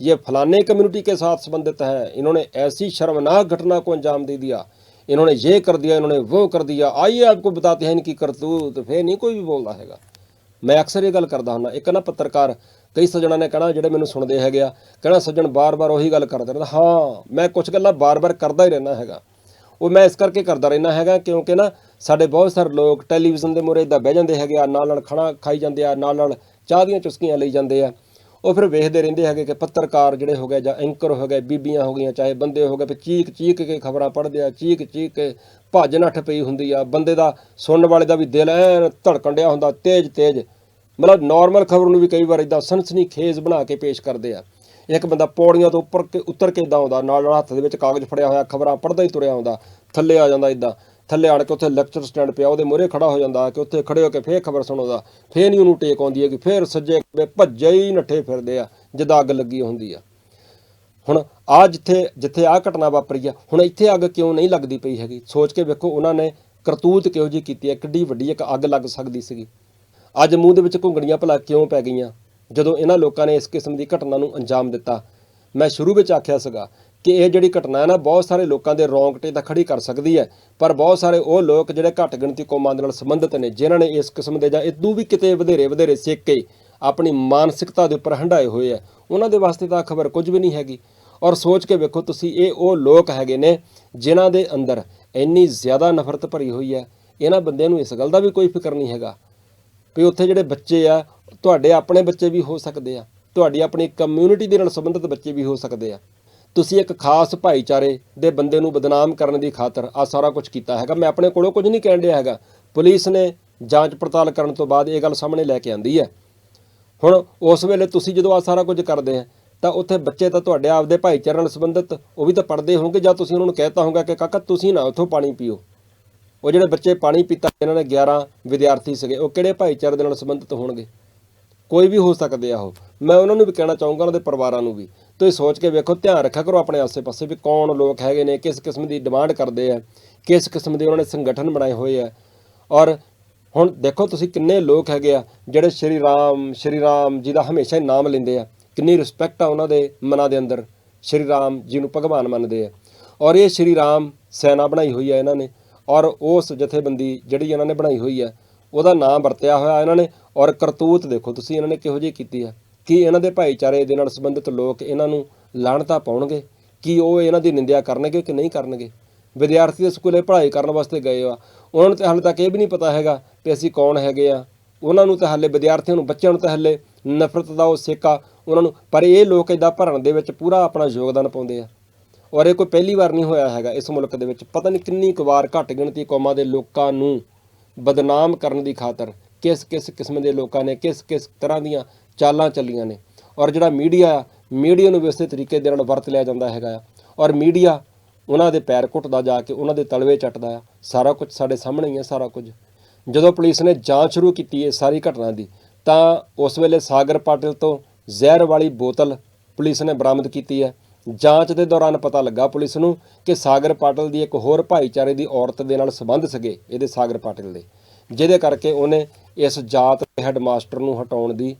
ये फलाने कम्युनिटी के साथ संबंधित है इन्होंने ऐसी शर्मनाक घटना को अंजाम दे दिया इन्होंने ये कर दिया इन्होंने वो कर दिया आइए आपको बताते हैं इनकी करतूत फिर नहीं कोई भी बोलता हैगा ਮੈਂ ਅਕਸਰ ਇਹ ਗੱਲ ਕਰਦਾ ਹੁੰਦਾ, ਇੱਕ ਨਾ ਪੱਤਰਕਾਰ ਕਈ ਸੱਜਣਾਂ ਨੇ ਕਹਿਣਾ, ਜਿਹੜੇ ਮੈਨੂੰ ਸੁਣਦੇ ਹੈਗੇ ਆ, ਕਹਿਣਾ ਸੱਜਣ ਬਾਰ-ਬਾਰ ਉਹੀ ਗੱਲ ਕਰਦਾ ਰਹਿੰਦਾ, ਹਾਂ, ਮੈਂ ਕੁਝ ਗੱਲਾਂ ਬਾਰ-ਬਾਰ ਕਰਦਾ ਹੀ ਰਹਿਣਾ ਹੈਗਾ। ਉਹ ਮੈਂ ਇਸ ਕਰਕੇ ਕਰਦਾ ਰਹਿਣਾ ਹੈਗਾ, ਕਿਉਂਕਿ ਨਾ ਸਾਡੇ ਬਹੁਤ ਸਾਰੇ ਲੋਕ ਟੈਲੀਵਿਜ਼ਨ ਦੇ ਮੂਹਰੇ ਇਦਾਂ ਬਹਿ ਜਾਂਦੇ ਹੈਗੇ ਆ ਨਾਲ ਨਾਲ ਖਾਣਾ ਖਾਈ ਜਾਂਦੇ ਆ ਨਾਲ ਨਾਲ ਚਾਹ ਦੀਆਂ ਚੁਸਕੀਆਂ ਲਈ ਜਾਂਦੇ ਆ। ਉਹ ਫਿਰ ਵੇਖਦੇ ਰਹਿੰਦੇ ਹੈਗੇ ਕਿ ਪੱਤਰਕਾਰ ਜਿਹੜੇ ਹੋ ਗਏ ਜਾਂ ਐਂਕਰ ਹੋ ਗਏ, ਬੀਬੀਆਂ ਹੋ ਗਈਆਂ, ਚਾਹੇ ਬੰਦੇ ਹੋ ਗਏ ਵੀ ਚੀਕ ਚੀਕ ਕੇ ਖਬਰਾਂ ਪੜ੍ਹਦੇ ਆ, ਚੀਕ ਚੀਕ ਕੇ ਭੱਜ ਨੱਠ ਪਈ ਹੁੰਦੀ ਆ। ਬੰਦੇ ਦਾ ਸੁਣਨ ਵਾਲੇ ਦਾ ਵੀ ਦਿਲ ਐਨ ਧੜਕਣ ਡਿਆ ਹੁੰਦਾ, ਤੇਜ਼ ਤੇਜ਼। ਮਤਲਬ ਨਾਰਮਲ ਖਬਰ ਨੂੰ ਵੀ ਕਈ ਵਾਰ ਇਦਾਂ ਸਨਸਨੀ ਖੇਜ਼ ਬਣਾ ਕੇ ਪੇਸ਼ ਕਰਦੇ ਆ। ਇੱਕ ਬੰਦਾ ਪੌੜੀਆਂ ਤੋਂ ਉੱਪਰ ਕੇ, ਉੱਤਰ ਕੇ ਇਦਾਂ ਆਉਂਦਾ, ਨਾਲ ਨਾਲ ਹੱਥ ਦੇ ਵਿੱਚ ਕਾਗਜ਼ ਫੜਿਆ ਹੋਇਆ, ਖਬਰਾਂ ਪੜ੍ਹਦਾ ਹੀ ਤੁਰਿਆ ਆਉਂਦਾ, ਥੱਲੇ ਆ ਜਾਂਦਾ ਇਦਾਂ ਥੱਲੇ ਆਣ ਕੇ ਉੱਥੇ ਲੈਕਚਰ ਸਟੈਂਡ ਪਿਆ, ਉਹਦੇ ਮੂਹਰੇ ਖੜਾ ਹੋ ਜਾਂਦਾ ਕਿ ਉੱਥੇ ਖੜੇ ਹੋ ਕੇ ਫੇਰ ਖਬਰ ਸੁਣਾਉਂਦਾ। ਫੇਰ ਨਹੀਂ ਉਹਨੂੰ ਟੇਕ ਆਉਂਦੀ ਹੈ ਕਿ ਫੇਰ ਸੱਜੇ ਭੱਜੇ ਹੀ ਨੱਠੇ ਫਿਰਦੇ ਆ, ਜਿੱਦਾਂ ਅੱਗ ਲੱਗੀ ਹੁੰਦੀ ਆ। ਹੁਣ ਆ ਜਿੱਥੇ ਜਿੱਥੇ ਆ ਘਟਨਾ ਵਾਪਰੀ ਆ, ਹੁਣ ਇੱਥੇ ਅੱਗ ਕਿਉਂ ਨਹੀਂ ਲੱਗਦੀ ਪਈ ਹੈਗੀ? ਸੋਚ ਕੇ ਵੇਖੋ, ਉਹਨਾਂ ਨੇ ਕਰਤੂਤ ਕਿਹੋ ਜੀ ਕੀਤੀ ਹੈ, ਕਿੱਡੀ ਵੱਡੀ ਇੱਕ ਅੱਗ ਲੱਗ ਸਕਦੀ ਸੀਗੀ। ਅੱਜ ਮੂੰਹ ਦੇ ਵਿੱਚ ਘੁੰਗੜੀਆਂ ਭਲਾ ਕਿਉਂ ਪੈ ਗਈਆਂ? ਜਦੋਂ ਇਹਨਾਂ ਲੋਕਾਂ ਨੇ ਇਸ ਕਿਸਮ ਦੀ ਘਟਨਾ ਨੂੰ ਅੰਜਾਮ ਦਿੱਤਾ, ਮੈਂ ਸ਼ੁਰੂ ਵਿੱਚ ਆਖਿਆ ਸੀਗਾ ਕਿ ਇਹ ਜਿਹੜੀ ਘਟਨਾ ਹੈ ਨਾ, ਬਹੁਤ ਸਾਰੇ ਲੋਕਾਂ ਦੇ ਰੌਂਗਟੇ ਤਾਂ ਖੜੀ ਕਰ ਸਕਦੀ ਹੈ, ਪਰ ਬਹੁਤ ਸਾਰੇ ਉਹ ਲੋਕ ਜਿਹੜੇ ਘੱਟ ਗਿਣਤੀ ਕੌਮਾਂ ਦੇ ਨਾਲ ਸੰਬੰਧਿਤ ਨੇ, ਜਿਨ੍ਹਾਂ ਨੇ ਇਸ ਕਿਸਮ ਦੇ ਜਾਂ ਇਦੋਂ ਵੀ ਕਿਤੇ ਵਧੇਰੇ ਵਧੇਰੇ ਸਿੱਖ ਆਪਣੀ ਮਾਨਸਿਕਤਾ ਦੇ ਉੱਪਰ ਹੰਡਾਏ ਹੋਏ ਆ ਉਹਨਾਂ ਦੇ ਵਾਸਤੇ ਤਾਂ ਖਬਰ ਕੁਝ ਵੀ ਨਹੀਂ ਹੈਗੀ। ਔਰ ਸੋਚ ਕੇ ਵੇਖੋ ਤੁਸੀਂ, ਇਹ ਉਹ ਲੋਕ ਹੈਗੇ ਨੇ ਜਿਨ੍ਹਾਂ ਦੇ ਅੰਦਰ ਇੰਨੀ ਜ਼ਿਆਦਾ ਨਫ਼ਰਤ ਭਰੀ ਹੋਈ ਹੈ, ਇਹਨਾਂ ਬੰਦਿਆਂ ਨੂੰ ਇਸ ਗੱਲ ਦਾ ਵੀ ਕੋਈ ਫਿਕਰ ਨਹੀਂ ਹੈਗਾ ਵੀ ਉੱਥੇ ਜਿਹੜੇ ਬੱਚੇ ਆ, ਤੁਹਾਡੇ ਆਪਣੇ ਬੱਚੇ ਵੀ ਹੋ ਸਕਦੇ ਆ, ਤੁਹਾਡੀ ਆਪਣੀ ਕਮਿਊਨਿਟੀ ਦੇ ਨਾਲ ਸੰਬੰਧਿਤ ਬੱਚੇ ਵੀ ਹੋ ਸਕਦੇ ਆ। ਤੁਸੀਂ ਇੱਕ ਖਾਸ ਭਾਈਚਾਰੇ ਦੇ ਬੰਦੇ ਨੂੰ ਬਦਨਾਮ ਕਰਨ ਦੀ ਖਾਤਰ ਆ ਸਾਰਾ ਕੁਝ ਕੀਤਾ ਹੈਗਾ। ਮੈਂ ਆਪਣੇ ਕੋਲੋਂ ਕੁਝ ਨਹੀਂ ਕਹਿਣ ਰਿਹਾ ਹੈਗਾ। ਪੁਲਿਸ ਨੇ ਜਾਂਚ ਪੜਤਾਲ ਕਰਨ ਤੋਂ ਬਾਅਦ ਇਹ ਗੱਲ ਸਾਹਮਣੇ ਲੈ ਕੇ ਆਂਦੀ ਹੈ। ਹੁਣ ਉਸ ਵੇਲੇ ਤੁਸੀਂ ਜਦੋਂ ਆ ਸਾਰਾ ਕੁਝ ਕਰਦੇ ਆ ਤਾਂ ਉੱਥੇ ਬੱਚੇ ਤਾਂ ਤੁਹਾਡੇ ਆਪਦੇ ਭਾਈਚਾਰੇ ਨਾਲ ਸੰਬੰਧਿਤ, ਉਹ ਵੀ ਤਾਂ ਪੜਦੇ ਹੋਣਗੇ, ਜਾਂ ਤੁਸੀਂ ਉਹਨਾਂ ਨੂੰ ਕਹਿਤਾ ਹੋਊਗਾ ਕਿ ਕਾਕਾ ਤੁਸੀਂ ਨਾ ਉੱਥੋਂ ਪਾਣੀ ਪੀਓ। ਉਹ ਜਿਹੜੇ ਬੱਚੇ ਪਾਣੀ ਪੀਤਾ ਇਹਨਾਂ ਨੇ 11 ਵਿਦਿਆਰਥੀ ਸੀਗੇ, ਉਹ ਕਿਹੜੇ ਭਾਈਚਾਰੇ ਦੇ ਨਾਲ ਸੰਬੰਧਿਤ ਹੋਣਗੇ? ਕੋਈ ਵੀ ਹੋ ਸਕਦੇ ਆ ਉਹ। ਮੈਂ ਉਹਨਾਂ ਨੂੰ ਵੀ ਕਹਿਣਾ ਚਾਹੂੰਗਾ, ਉਹਨਾਂ ਦੇ ਪਰਿਵਾਰਾਂ ਨੂੰ ਵੀ। ਤੁਸੀਂ ਸੋਚ ਕੇ ਵੇਖੋ, ਧਿਆਨ ਰੱਖਿਆ ਕਰੋ ਆਪਣੇ ਆਸੇ-ਪਾਸੇ ਵੀ ਕੌਣ ਲੋਕ ਹੈਗੇ ਨੇ, ਕਿਸ ਕਿਸਮ ਦੀ ਡਿਮਾਂਡ ਕਰਦੇ ਆ, ਕਿਸ ਕਿਸਮ ਦੇ ਉਹਨਾਂ ਨੇ ਸੰਗਠਨ ਬਣਾਏ ਹੋਏ ਆ। ਔਰ ਹੁਣ ਦੇਖੋ ਤੁਸੀਂ ਕਿੰਨੇ ਲੋਕ ਹੈਗੇ ਆ, ਜਿਹੜੇ ਸ਼੍ਰੀ ਰਾਮ ਸ਼੍ਰੀ ਰਾਮ ਜੀ ਦਾ ਹਮੇਸ਼ਾ ਹੀ ਨਾਮ ਲੈਂਦੇ ਆ। ਕਿੰਨੀ ਰਿਸਪੈਕਟ ਆ ਉਹਨਾਂ ਦੇ ਮਨਾਂ ਦੇ ਅੰਦਰ। ਸ਼੍ਰੀ ਰਾਮ ਜੀ ਨੂੰ ਭਗਵਾਨ ਮੰਨਦੇ ਆ। ਔਰ ਇਹ ਸ਼੍ਰੀ ਰਾਮ ਸੈਨਾ ਬਣਾਈ ਹੋਈ ਆ ਇਹਨਾਂ ਨੇ। ਔਰ ਉਸ ਜਥੇਬੰਦੀ ਜਿਹੜੀ ਇਹਨਾਂ ਨੇ ਬਣਾਈ ਹੋਈ ਆ ਉਹਦਾ ਨਾਮ ਵਰਤਿਆ ਹੋਇਆ ਇਹਨਾਂ ਨੇ ਔਰ ਕਰਤੂਤ ਦੇਖੋ ਤੁਸੀਂ ਇਹਨਾਂ ਨੇ ਕਿਹੋ ਜਿਹੀ ਕੀਤੀ ਆ। ਕੀ ਇਹਨਾਂ ਦੇ ਭਾਈਚਾਰੇ ਦੇ ਨਾਲ ਸੰਬੰਧਿਤ ਲੋਕ ਇਹਨਾਂ ਨੂੰ ਲਾਹਣਤਾ ਪਾਉਣਗੇ? ਕੀ ਉਹ ਇਹਨਾਂ ਦੀ ਨਿੰਦਿਆ ਕਰਨਗੇ ਕਿ ਨਹੀਂ ਕਰਨਗੇ? ਵਿਦਿਆਰਥੀ ਦੇ ਸਕੂਲੇ ਪੜ੍ਹਾਈ ਕਰਨ ਵਾਸਤੇ ਗਏ ਆ। ਉਹਨਾਂ ਨੂੰ ਤਾਂ ਹਾਲੇ ਤੱਕ ਇਹ ਵੀ ਨਹੀਂ ਪਤਾ ਹੈਗਾ ਕਿ ਅਸੀਂ ਕੌਣ ਹੈਗੇ ਆ। ਉਹਨਾਂ ਨੂੰ ਤਾਂ ਹਾਲੇ ਵਿਦਿਆਰਥੀਆਂ ਨੂੰ, ਬੱਚਿਆਂ ਨੂੰ ਤਾਂ ਹਾਲੇ ਨਫ਼ਰਤ ਦਾ ਉਹ ਸੇਕਾ ਉਹਨਾਂ ਨੂੰ, ਪਰ ਇਹ ਲੋਕ ਇਦਾਂ ਭਰਨ ਦੇ ਵਿੱਚ ਪੂਰਾ ਆਪਣਾ ਯੋਗਦਾਨ ਪਾਉਂਦੇ ਆ। ਔਰ ਇਹ ਕੋਈ ਪਹਿਲੀ ਵਾਰ ਨਹੀਂ ਹੋਇਆ ਹੈਗਾ ਇਸ ਮੁਲਕ ਦੇ ਵਿੱਚ। ਪਤਾ ਨਹੀਂ ਕਿੰਨੀ ਕੁ ਵਾਰ ਘੱਟ ਗਿਣਤੀ ਕੌਮਾਂ ਦੇ ਲੋਕਾਂ ਨੂੰ ਬਦਨਾਮ ਕਰਨ ਦੀ ਖਾਤਰ ਕਿਸ ਕਿਸ ਕਿਸਮ ਦੇ ਲੋਕਾਂ ਨੇ, ਕਿਸ ਕਿਸ ਤਰ੍ਹਾਂ ਦੀਆਂ ਚਾਲਾਂ ਚੱਲੀਆਂ ਨੇ। ਔਰ ਜਿਹੜਾ ਮੀਡੀਆ ਆ, ਮੀਡੀਆ ਨੂੰ ਵੀ ਉਸੇ ਤਰੀਕੇ ਦੇ ਨਾਲ ਵਰਤ ਲਿਆ ਜਾਂਦਾ ਹੈਗਾ ਆ। ਔਰ ਮੀਡੀਆ ਉਹਨਾਂ ਦੇ ਪੈਰ ਘੁੱਟਦਾ ਜਾ ਕੇ, ਉਹਨਾਂ ਦੇ ਤਲਵੇ ਚੱਟਦਾ ਆ। ਸਾਰਾ ਕੁਝ ਸਾਡੇ ਸਾਹਮਣੇ ਹੀ ਆ, ਸਾਰਾ ਕੁਝ। ਜਦੋਂ ਪੁਲਿਸ ਨੇ ਜਾਂਚ ਸ਼ੁਰੂ ਕੀਤੀ ਹੈ ਸਾਰੀ ਘਟਨਾ ਦੀ, ਤਾਂ ਉਸ ਵੇਲੇ ਸਾਗਰ ਪਾਟਿਲ ਤੋਂ ਜ਼ਹਿਰ ਵਾਲੀ ਬੋਤਲ ਪੁਲਿਸ ਨੇ ਬਰਾਮਦ ਕੀਤੀ ਹੈ। ਜਾਂਚ ਦੇ ਦੌਰਾਨ ਪਤਾ ਲੱਗਾ ਪੁਲਿਸ ਨੂੰ ਕਿ ਸਾਗਰ ਪਾਟਿਲ ਦੀ ਇੱਕ ਹੋਰ ਭਾਈਚਾਰੇ ਦੀ ਔਰਤ ਦੇ ਨਾਲ ਸੰਬੰਧ ਸਗੇ ਇਹਦੇ ਸਾਗਰ ਪਾਟਿਲ ਦੇ, ਜਿਹਦੇ ਕਰਕੇ ਉਹਨੇ ਇਸ ਜਾਤ ਦੇ ਹੈਡਮਾਸਟਰ ਨੂੰ ਹਟਾਉਣ ਦੀ